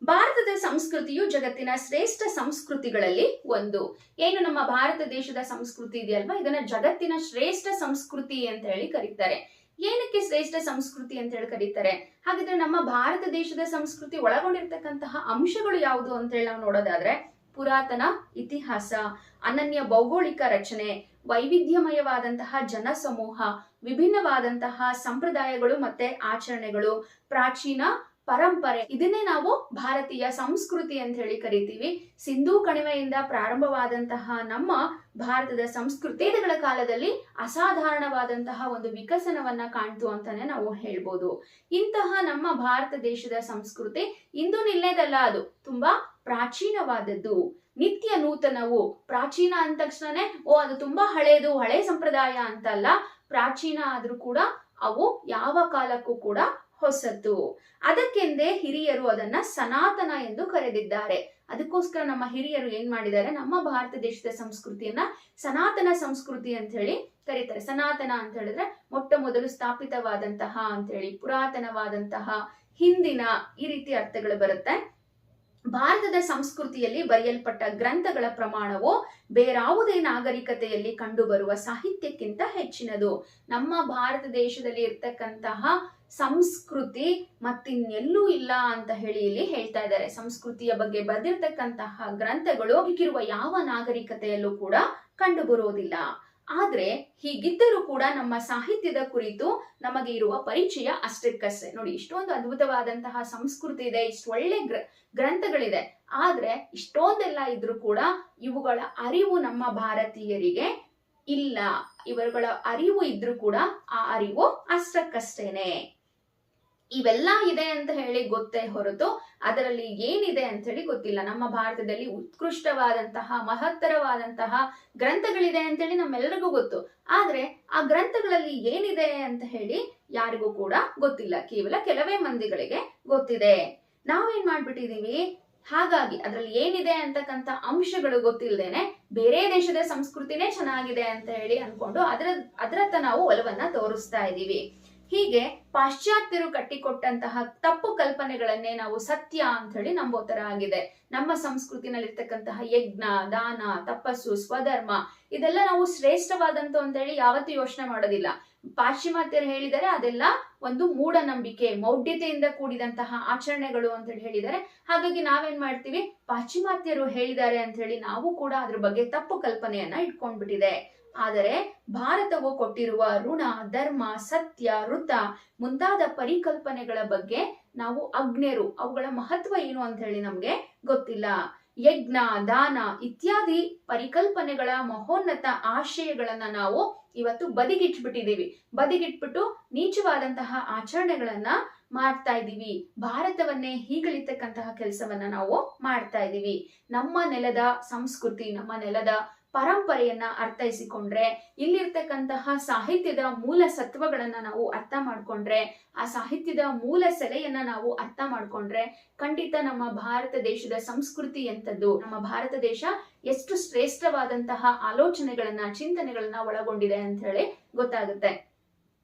ಭಾರತದ ಸಂಸ್ಕೃತಿಯು ಜಗತ್ತಿನ ಶ್ರೇಷ್ಠ ಸಂಸ್ಕೃತಿಗಳಲ್ಲಿ ಒಂದು. ಏನು ನಮ್ಮ ಭಾರತ ದೇಶದ ಸಂಸ್ಕೃತಿ ಇದೆಯಲ್ವಾ? ಇದನ್ನ ಜಗತ್ತಿನ ಶ್ರೇಷ್ಠ ಸಂಸ್ಕೃತಿ ಅಂತ ಹೇಳಿ ಕರೀತಾರೆ. ಏನಕ್ಕೆ ಶ್ರೇಷ್ಠ ಸಂಸ್ಕೃತಿ ಅಂತ ಹೇಳಿ ಕರೀತಾರೆ? ಹಾಗಿದ್ರೆ ನಮ್ಮ ಭಾರತ ದೇಶದ ಸಂಸ್ಕೃತಿ ಒಳಗೊಂಡಿರ್ತಕ್ಕಂತಹ ಅಂಶಗಳು ಯಾವುದು ಅಂತ ಹೇಳಿ ನಾವು ನೋಡೋದಾದ್ರೆ ಪುರಾತನ ಇತಿಹಾಸ, ಅನನ್ಯ ಭೌಗೋಳಿಕ ರಚನೆ, ವೈವಿಧ್ಯಮಯವಾದಂತಹ ಜನಸಮೂಹ, ವಿಭಿನ್ನವಾದಂತಹ ಸಂಪ್ರದಾಯಗಳು ಮತ್ತೆ ಆಚರಣೆಗಳು, ಪ್ರಾಚೀನ ಪರಂಪರೆ. ಇದನ್ನೇ ನಾವು ಭಾರತೀಯ ಸಂಸ್ಕೃತಿ ಅಂತ ಹೇಳಿ ಕರಿತೀವಿ. ಸಿಂಧೂ ಕಣಿವೆಯಿಂದ ಪ್ರಾರಂಭವಾದಂತಹ ನಮ್ಮ ಭಾರತದ ಸಂಸ್ಕೃತಿ ವೇದಗಳ ಕಾಲದಲ್ಲಿ ಅಸಾಧಾರಣವಾದಂತಹ ಒಂದು ವಿಕಸನವನ್ನ ಕಾಣ್ತು ಅಂತಾನೆ ನಾವು ಹೇಳ್ಬೋದು. ಇಂತಹ ನಮ್ಮ ಭಾರತ ದೇಶದ ಸಂಸ್ಕೃತಿ ಇಂದು ನಿಲ್ಲೇದಲ್ಲ ಅದು. ತುಂಬಾ ಪ್ರಾಚೀನವಾದದ್ದು. ನಿತ್ಯ ನೂತನವು. ಪ್ರಾಚೀನ ಅಂದ ತಕ್ಷಣನೇ, ಓ, ಅದು ತುಂಬಾ ಹಳೇದು, ಹಳೆ ಸಂಪ್ರದಾಯ ಅಂತಲ್ಲ. ಪ್ರಾಚೀನ ಆದ್ರೂ ಕೂಡ ಅವು ಯಾವ ಕಾಲಕ್ಕೂ ಕೂಡ ಹೊಸತು. ಅದಕ್ಕೆಂದೇ ಹಿರಿಯರು ಅದನ್ನ ಸನಾತನ ಎಂದು ಕರೆದಿದ್ದಾರೆ. ಅದಕ್ಕೋಸ್ಕರ ನಮ್ಮ ಹಿರಿಯರು ಏನ್ ಮಾಡಿದ್ದಾರೆ? ನಮ್ಮ ಭಾರತ ದೇಶದ ಸಂಸ್ಕೃತಿಯನ್ನ ಸನಾತನ ಸಂಸ್ಕೃತಿ ಅಂತ ಹೇಳಿ ಕರೀತಾರೆ. ಸನಾತನ ಅಂತ ಹೇಳಿದ್ರೆ ಮೊಟ್ಟ ಮೊದಲು ಸ್ಥಾಪಿತವಾದಂತಹ ಅಂತ ಹೇಳಿ, ಪುರಾತನವಾದಂತಹ ಹಿಂದಿನ ಈ ರೀತಿ ಅರ್ಥಗಳು ಬರುತ್ತೆ. ಭಾರತದ ಸಂಸ್ಕೃತಿಯಲ್ಲಿ ಬರೆಯಲ್ಪಟ್ಟ ಗ್ರಂಥಗಳ ಪ್ರಮಾಣವು ಬೇರಾವುದೇ ನಾಗರಿಕತೆಯಲ್ಲಿ ಕಂಡುಬರುವ ಸಾಹಿತ್ಯಕ್ಕಿಂತ ಹೆಚ್ಚಿನದು. ನಮ್ಮ ಭಾರತ ದೇಶದಲ್ಲಿ ಇರ್ತಕ್ಕಂತಹ ಸಂಸ್ಕೃತಿ ಮತ್ತಿನ್ನೆಲ್ಲೂ ಇಲ್ಲ ಅಂತ ಹೇಳಿ ಇಲ್ಲಿ ಹೇಳ್ತಾ ಇದ್ದಾರೆ. ಸಂಸ್ಕೃತಿಯ ಬಗ್ಗೆ ಬರೆದಿರ್ತಕ್ಕಂತಹ ಗ್ರಂಥಗಳು ಈಗಿರುವ ಯಾವ ನಾಗರಿಕತೆಯಲ್ಲೂ ಕೂಡ ಕಂಡು ಬರುವುದಿಲ್ಲ ಆದ್ರೆ ಹೀಗಿದ್ದರೂ ಕೂಡ ನಮ್ಮ ಸಾಹಿತ್ಯದ ಕುರಿತು ನಮಗೆ ಇರುವ ಪರಿಚಯ ಅಷ್ಟಕ್ಕಷ್ಟೇ ನೋಡಿ, ಇಷ್ಟೊಂದು ಅದ್ಭುತವಾದಂತಹ ಸಂಸ್ಕೃತಿ ಇದೆ, ಇಷ್ಟು ಒಳ್ಳೆ ಗ್ರ, ಗ್ರಂಥಗಳಿದೆ. ಆದ್ರೆ ಇಷ್ಟೊಂದೆಲ್ಲ ಇದ್ರೂ ಕೂಡ ಇವುಗಳ ಅರಿವು ನಮ್ಮ ಭಾರತೀಯರಿಗೆ ಇಲ್ಲ. ಇವರುಗಳ ಅರಿವು ಇದ್ರೂ ಕೂಡ ಆ ಅರಿವು ಅಷ್ಟಕ್ಕಷ್ಟೇನೆ. ಇವೆಲ್ಲ ಇದೆ ಅಂತ ಹೇಳಿ ಗೊತ್ತೇ ಹೊರತು ಅದರಲ್ಲಿ ಏನಿದೆ ಅಂತ ಹೇಳಿ ಗೊತ್ತಿಲ್ಲ. ನಮ್ಮ ಭಾರತದಲ್ಲಿ ಉತ್ಕೃಷ್ಟವಾದಂತಹ, ಮಹತ್ತರವಾದಂತಹ ಗ್ರಂಥಗಳಿದೆ ಅಂತೇಳಿ ನಮ್ಮೆಲ್ಲರಿಗೂ ಗೊತ್ತು. ಆದ್ರೆ ಆ ಗ್ರಂಥಗಳಲ್ಲಿ ಏನಿದೆ ಅಂತ ಹೇಳಿ ಯಾರಿಗೂ ಕೂಡ ಗೊತ್ತಿಲ್ಲ. ಕೇವಲ ಕೆಲವೇ ಮಂದಿಗಳಿಗೆ ಗೊತ್ತಿದೆ. ನಾವೇನ್ ಮಾಡ್ಬಿಟ್ಟಿದೀವಿ? ಹಾಗಾಗಿ ಅದ್ರಲ್ಲಿ ಏನಿದೆ ಅಂತಕ್ಕಂಥ ಅಂಶಗಳು ಗೊತ್ತಿಲ್ಲದೇನೆ ಬೇರೆ ದೇಶದ ಸಂಸ್ಕೃತಿನೇ ಚೆನ್ನಾಗಿದೆ ಅಂತ ಹೇಳಿ ಅನ್ಕೊಂಡು ಅದರ ಅದರತ್ತ ನಾವು ಒಲವನ್ನ ತೋರಿಸ್ತಾ ಇದ್ದೀವಿ ಹೀಗೆ ಪಾಶ್ಚಾತ್ಯರು ಕಟ್ಟಿಕೊಟ್ಟಂತಹ ತಪ್ಪು ಕಲ್ಪನೆಗಳನ್ನೇ ನಾವು ಸತ್ಯ ಅಂತ ಹೇಳಿ ನಂಬೋ ತರ ಆಗಿದೆ. ನಮ್ಮ ಸಂಸ್ಕೃತಿನಲ್ಲಿರ್ತಕ್ಕಂತಹ ಯಜ್ಞ, ದಾನ, ತಪಸ್ಸು, ಸ್ವಧರ್ಮ, ಇದೆಲ್ಲ ನಾವು ಶ್ರೇಷ್ಠವಾದಂತ ಅಂತ ಹೇಳಿ ಯಾವತ್ತೂ ಯೋಚನೆ ಮಾಡೋದಿಲ್ಲ. ಪಾಶ್ಚಿಮಾತ್ಯರು ಹೇಳಿದರೆ ಅದೆಲ್ಲ ಒಂದು ಮೂಢನಂಬಿಕೆ, ಮೌಢ್ಯತೆಯಿಂದ ಕೂಡಿದಂತಹ ಆಚರಣೆಗಳು ಅಂತ ಹೇಳಿ ಹೇಳಿದ್ದಾರೆ ಹಾಗಾಗಿ ನಾವೇನ್ ಮಾಡ್ತೀವಿ? ಪಾಶ್ಚಿಮಾತ್ಯರು ಹೇಳಿದ್ದಾರೆ ಅಂತ ಹೇಳಿ ನಾವು ಕೂಡ ಅದ್ರ ಬಗ್ಗೆ ತಪ್ಪು ಕಲ್ಪನೆಯನ್ನ ಇಟ್ಕೊಂಡ್ಬಿಟ್ಟಿದೆ. ಆದರೆ ಭಾರತವು ಕೊಟ್ಟಿರುವ ಋಣ, ಧರ್ಮ, ಸತ್ಯ ಋತ ಮುಂತಾದ ಪರಿಕಲ್ಪನೆಗಳ ಬಗ್ಗೆ ನಾವು ಅಗ್ನೇರು. ಅವುಗಳ ಮಹತ್ವ ಏನು ಅಂತ ಹೇಳಿ ನಮ್ಗೆ ಗೊತ್ತಿಲ್ಲ. ಯಜ್ಞ, ದಾನ ಇತ್ಯಾದಿ ಪರಿಕಲ್ಪನೆಗಳ ಮಹೋನ್ನತ ಆಶಯಗಳನ್ನ ನಾವು ಇವತ್ತು ಬದಿಗಿಟ್ಬಿಟ್ಟಿದ್ದೀವಿ. ಬದಿಗಿಟ್ಬಿಟ್ಟು ನೀಚವಾದಂತಹ ಆಚರಣೆಗಳನ್ನ ಮಾಡ್ತಾ ಇದ್ದೀವಿ. ಭಾರತವನ್ನೇ ಹೀಗಳಿತಕ್ಕಂತಹ ಕೆಲಸವನ್ನ ನಾವು ಮಾಡ್ತಾ ಇದ್ದೀವಿ. ನಮ್ಮ ನೆಲದ ಸಂಸ್ಕೃತಿ, ನಮ್ಮ ನೆಲದ ಪರಂಪರೆಯನ್ನ ಅರ್ಥೈಸಿಕೊಂಡ್ರೆ, ಇಲ್ಲಿರ್ತಕ್ಕಂತಹ ಸಾಹಿತ್ಯದ ಮೂಲ ಸತ್ವಗಳನ್ನ ನಾವು ಅರ್ಥ ಮಾಡ್ಕೊಂಡ್ರೆ, ಆ ಸಾಹಿತ್ಯದ ಮೂಲ ಸೆಲೆಯನ್ನ ನಾವು ಅರ್ಥ ಮಾಡ್ಕೊಂಡ್ರೆ ಖಂಡಿತ ನಮ್ಮ ಭಾರತ ದೇಶದ ಸಂಸ್ಕೃತಿ ಎಂಥದ್ದು, ನಮ್ಮ ಭಾರತ ದೇಶ ಎಷ್ಟು ಶ್ರೇಷ್ಠವಾದಂತಹ ಆಲೋಚನೆಗಳನ್ನ, ಚಿಂತನೆಗಳನ್ನ ಒಳಗೊಂಡಿದೆ ಅಂತ ಹೇಳಿ ಗೊತ್ತಾಗುತ್ತೆ.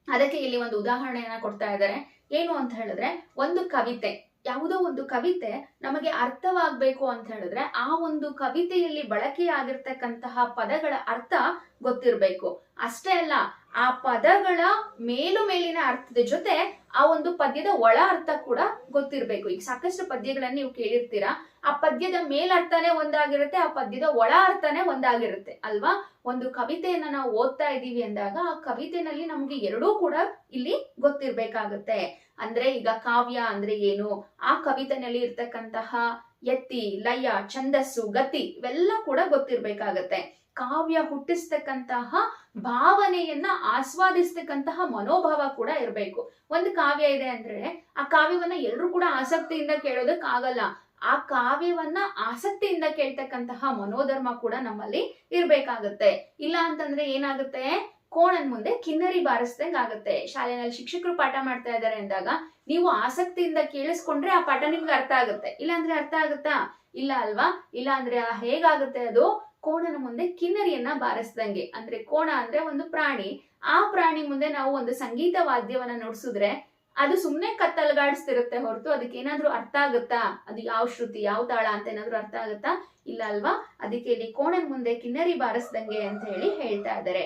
ಅದಕ್ಕೆ ಇಲ್ಲಿ ಒಂದು ಉದಾಹರಣೆಯನ್ನ ಕೊಡ್ತಾ ಇದ್ದಾರೆ. ಏನು ಅಂತ ಹೇಳಿದ್ರೆ, ಒಂದು ಕವಿತೆ. ಯಾವುದೋ ಒಂದು ಕವಿತೆ ನಮಗೆ ಅರ್ಥವಾಗ್ಬೇಕು ಅಂತ ಹೇಳಿದ್ರೆ ಆ ಒಂದು ಕವಿತೆಯಲ್ಲಿ ಬಳಕೆಯಾಗಿರ್ತಕ್ಕಂತಹ ಪದಗಳ ಅರ್ಥ ಗೊತ್ತಿರಬೇಕು. ಅಷ್ಟೇ ಅಲ್ಲ, ಆ ಪದಗಳ ಮೇಲು ಮೇಲಿನ ಅರ್ಥದ ಜೊತೆ ಆ ಒಂದು ಪದ್ಯದ ಒಳ ಅರ್ಥ ಕೂಡ ಗೊತ್ತಿರ್ಬೇಕು. ಈಗ ಸಾಕಷ್ಟು ಪದ್ಯಗಳನ್ನ ನೀವು ಕೇಳಿರ್ತೀರಾ? ಆ ಪದ್ಯದ ಮೇಲರ್ಥನೇ ಒಂದಾಗಿರುತ್ತೆ, ಆ ಪದ್ಯದ ಒಳ ಅರ್ಥನೇ ಒಂದಾಗಿರುತ್ತೆ, ಅಲ್ವಾ? ಒಂದು ಕವಿತೆಯನ್ನ ನಾವು ಓದ್ತಾ ಇದ್ದೀವಿ ಅಂದಾಗ, ಆ ಕವಿತೆನಲ್ಲಿ ನಮ್ಗೆ ಎರಡೂ ಕೂಡ ಇಲ್ಲಿ ಗೊತ್ತಿರ್ಬೇಕಾಗತ್ತೆ. ಅಂದ್ರೆ ಈಗ ಕಾವ್ಯ ಅಂದ್ರೆ ಏನು? ಆ ಕವಿತೆನಲ್ಲಿ ಇರ್ತಕ್ಕಂತಹ ಎತ್ತಿ ಲಯ, ಛಂದಸ್ಸು, ಗತಿ ಇವೆಲ್ಲ ಕೂಡ ಗೊತ್ತಿರ್ಬೇಕಾಗತ್ತೆ. ಕಾವ್ಯ ಹುಟ್ಟಿಸ್ತಕ್ಕಂತಹ ಭಾವನೆಯನ್ನ ಆಸ್ವಾದಿಸ್ತಕ್ಕಂತಹ ಮನೋಭಾವ ಕೂಡ ಇರಬೇಕು. ಒಂದು ಕಾವ್ಯ ಇದೆ ಅಂದ್ರೆ ಆ ಕಾವ್ಯವನ್ನ ಎಲ್ಲರೂ ಕೂಡ ಆಸಕ್ತಿಯಿಂದ ಕೇಳೋದಕ್ಕಾಗಲ್ಲ ಆ ಕಾವ್ಯವನ್ನ ಆಸಕ್ತಿಯಿಂದ ಕೇಳ್ತಕ್ಕಂತಹ ಮನೋಧರ್ಮ ಕೂಡ ನಮ್ಮಲ್ಲಿ ಇರ್ಬೇಕಾಗತ್ತೆ. ಇಲ್ಲ ಅಂತಂದ್ರೆ ಏನಾಗುತ್ತೆ? ಕೋಣನ್ ಮುಂದೆ ಕಿನ್ನರಿ ಬಾರಿಸ್ದಂಗ್ ಆಗುತ್ತೆ. ಶಾಲೆನಲ್ಲಿ ಶಿಕ್ಷಕರು ಪಾಠ ಮಾಡ್ತಾ ಇದ್ದಾರೆ ಅಂದಾಗ ನೀವು ಆಸಕ್ತಿಯಿಂದ ಕೇಳಿಸ್ಕೊಂಡ್ರೆ ಆ ಪಾಠ ನಿಮ್ಗೆ ಅರ್ಥ ಆಗುತ್ತೆ. ಇಲ್ಲ ಅಂದ್ರೆ ಅರ್ಥ ಆಗುತ್ತಾ? ಇಲ್ಲ ಅಲ್ವಾ? ಇಲ್ಲ ಅಂದ್ರೆ ಹೇಗಾಗುತ್ತೆ ಅದು? ಕೋಣನ ಮುಂದೆ ಕಿನ್ನರಿಯನ್ನ ಬಾರಿಸ್ದಂಗೆ. ಅಂದ್ರೆ ಕೋಣ ಅಂದ್ರೆ ಒಂದು ಪ್ರಾಣಿ. ಆ ಪ್ರಾಣಿ ಮುಂದೆ ನಾವು ಒಂದು ಸಂಗೀತ ವಾದ್ಯವನ್ನ ನುಡಿಸಿದ್ರೆ ಅದು ಸುಮ್ನೆ ಕತ್ತಲ್ಗಾಡಿಸ್ತಿರುತ್ತೆ ಹೊರತು ಅದಕ್ಕೆ ಏನಾದ್ರೂ ಅರ್ಥ ಆಗುತ್ತಾ? ಅದು ಯಾವ ಶ್ರುತಿ, ಯಾವ ತಾಳ ಅಂತ ಏನಾದ್ರೂ ಅರ್ಥ ಆಗುತ್ತಾ? ಇಲ್ಲ ಅಲ್ವಾ? ಅದಕ್ಕೆ ಇಲ್ಲಿ ಕೋಣನ ಮುಂದೆ ಕಿನ್ನರಿ ಬಾರಿಸ್ದಂಗೆ ಅಂತ ಹೇಳಿ ಹೇಳ್ತಾ ಇದ್ದಾರೆ.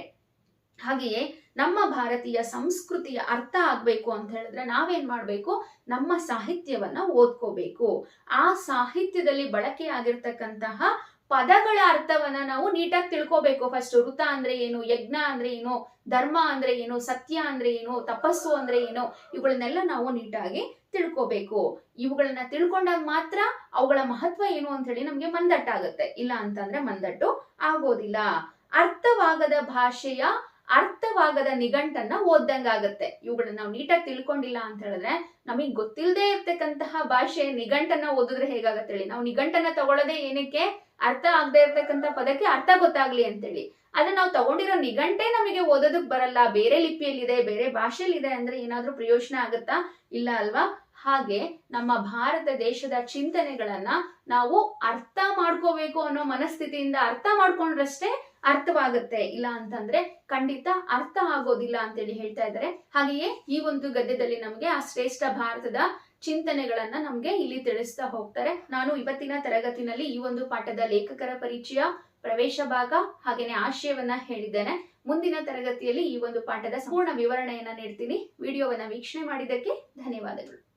ಹಾಗೆಯೇ ನಮ್ಮ ಭಾರತೀಯ ಸಂಸ್ಕೃತಿಯ ಅರ್ಥ ಆಗ್ಬೇಕು ಅಂತ ಹೇಳಿದ್ರೆ ನಾವೇನ್ ಮಾಡ್ಬೇಕು? ನಮ್ಮ ಸಾಹಿತ್ಯವನ್ನ ಓದ್ಕೋಬೇಕು. ಆ ಸಾಹಿತ್ಯದಲ್ಲಿ ಬಳಕೆಯಾಗಿರ್ತಕ್ಕಂತಹ ಪದಗಳ ಅರ್ಥವನ್ನ ನಾವು ನೀಟಾಗಿ ತಿಳ್ಕೋಬೇಕು ಫಸ್ಟ್ ವೃತ ಅಂದ್ರೆ ಏನು, ಯಜ್ಞ ಅಂದ್ರೆ ಏನು, ಧರ್ಮ ಅಂದ್ರೆ ಏನು, ಸತ್ಯ ಅಂದ್ರೆ ಏನು, ತಪಸ್ಸು ಅಂದ್ರೆ ಏನು, ಇವುಗಳನ್ನೆಲ್ಲ ನಾವು ನೀಟಾಗಿ ತಿಳ್ಕೋಬೇಕು. ಇವುಗಳನ್ನ ತಿಳ್ಕೊಂಡಾಗ ಮಾತ್ರ ಅವುಗಳ ಮಹತ್ವ ಏನು ಅಂತ ಹೇಳಿ ನಮ್ಗೆ ಮಂದಟ್ಟಾಗುತ್ತೆ. ಇಲ್ಲ ಅಂತಂದ್ರೆ ಮಂದಟ್ಟು ಆಗೋದಿಲ್ಲ. ಅರ್ಥವಾಗದ ಭಾಷೆಯ ಅರ್ಥವಾಗದ ನಿಘಂಟನ್ನ ಓದ್ದಂಗಾಗತ್ತೆ ಇವುಗಳನ್ನ ನಾವು ನೀಟಾಗಿ ತಿಳ್ಕೊಂಡಿಲ್ಲ ಅಂತ ಹೇಳಿದ್ರೆ ನಮಗೆ ಗೊತ್ತಿಲ್ಲದೆ ಇರ್ತಕ್ಕಂತಹ ಭಾಷೆ ನಿಘಂಟನ್ನ ಓದಿದ್ರೆ ಹೇಗಾಗತ್ತೆ ಹೇಳಿ? ನಾವು ನಿಘಂಟನ್ನ ತಗೊಳ್ಳೋದೇ ಏನಕ್ಕೆ? ಅರ್ಥ ಆಗದೆ ಇರ್ತಕ್ಕಂಥ ಪದಕ್ಕೆ ಅರ್ಥ ಗೊತ್ತಾಗ್ಲಿ ಅಂತೇಳಿ. ಆದ್ರೆ ನಾವು ತಗೊಂಡಿರೋ ನಿಘಂಟೆ ನಮಗೆ ಓದೋದಕ್ ಬರಲ್ಲ. ಬೇರೆ ಲಿಪಿಯಲ್ಲಿದೆ, ಬೇರೆ ಭಾಷೆಯಲ್ಲಿದೆ ಅಂದ್ರೆ ಏನಾದ್ರೂ ಪ್ರಯೋಜನ ಆಗುತ್ತಾ? ಇಲ್ಲ ಅಲ್ವಾ? ಹಾಗೆ ನಮ್ಮ ಭಾರತ ದೇಶದ ಚಿಂತನೆಗಳನ್ನ ನಾವು ಅರ್ಥ ಮಾಡ್ಕೋಬೇಕು ಅನ್ನೋ ಮನಸ್ಥಿತಿಯಿಂದ ಅರ್ಥ ಮಾಡ್ಕೊಂಡ್ರಷ್ಟೇ ಅರ್ಥವಾಗುತ್ತೆ. ಇಲ್ಲ ಅಂತಂದ್ರೆ ಖಂಡಿತ ಅರ್ಥ ಆಗೋದಿಲ್ಲ ಅಂತೇಳಿ ಹೇಳ್ತಾ ಇದ್ದಾರೆ. ಹಾಗೆಯೇ ಈ ಒಂದು ಗದ್ಯದಲ್ಲಿ ನಮಗೆ ಆ ಶ್ರೇಷ್ಠ ಭಾರತದ ಚಿಂತನೆಗಳನ್ನ ನಮ್ಗೆ ಇಲ್ಲಿ ತಿಳಿಸ್ತಾ ಹೋಗ್ತಾರೆ. ನಾನು ಇವತ್ತಿನ ತರಗತಿನಲ್ಲಿ ಈ ಒಂದು ಪಾಠದ ಲೇಖಕರ ಪರಿಚಯ, ಪ್ರವೇಶ ಭಾಗ, ಹಾಗೇನೆ ಆಶಯವನ್ನ ಹೇಳಿದ್ದೇನೆ. ಮುಂದಿನ ತರಗತಿಯಲ್ಲಿ ಈ ಒಂದು ಪಾಠದ ಸಂಪೂರ್ಣ ವಿವರಣೆಯನ್ನ ನೀಡ್ತೀನಿ. ವಿಡಿಯೋವನ್ನ ವೀಕ್ಷಣೆ ಮಾಡಿದ್ದಕ್ಕೆ ಧನ್ಯವಾದಗಳು.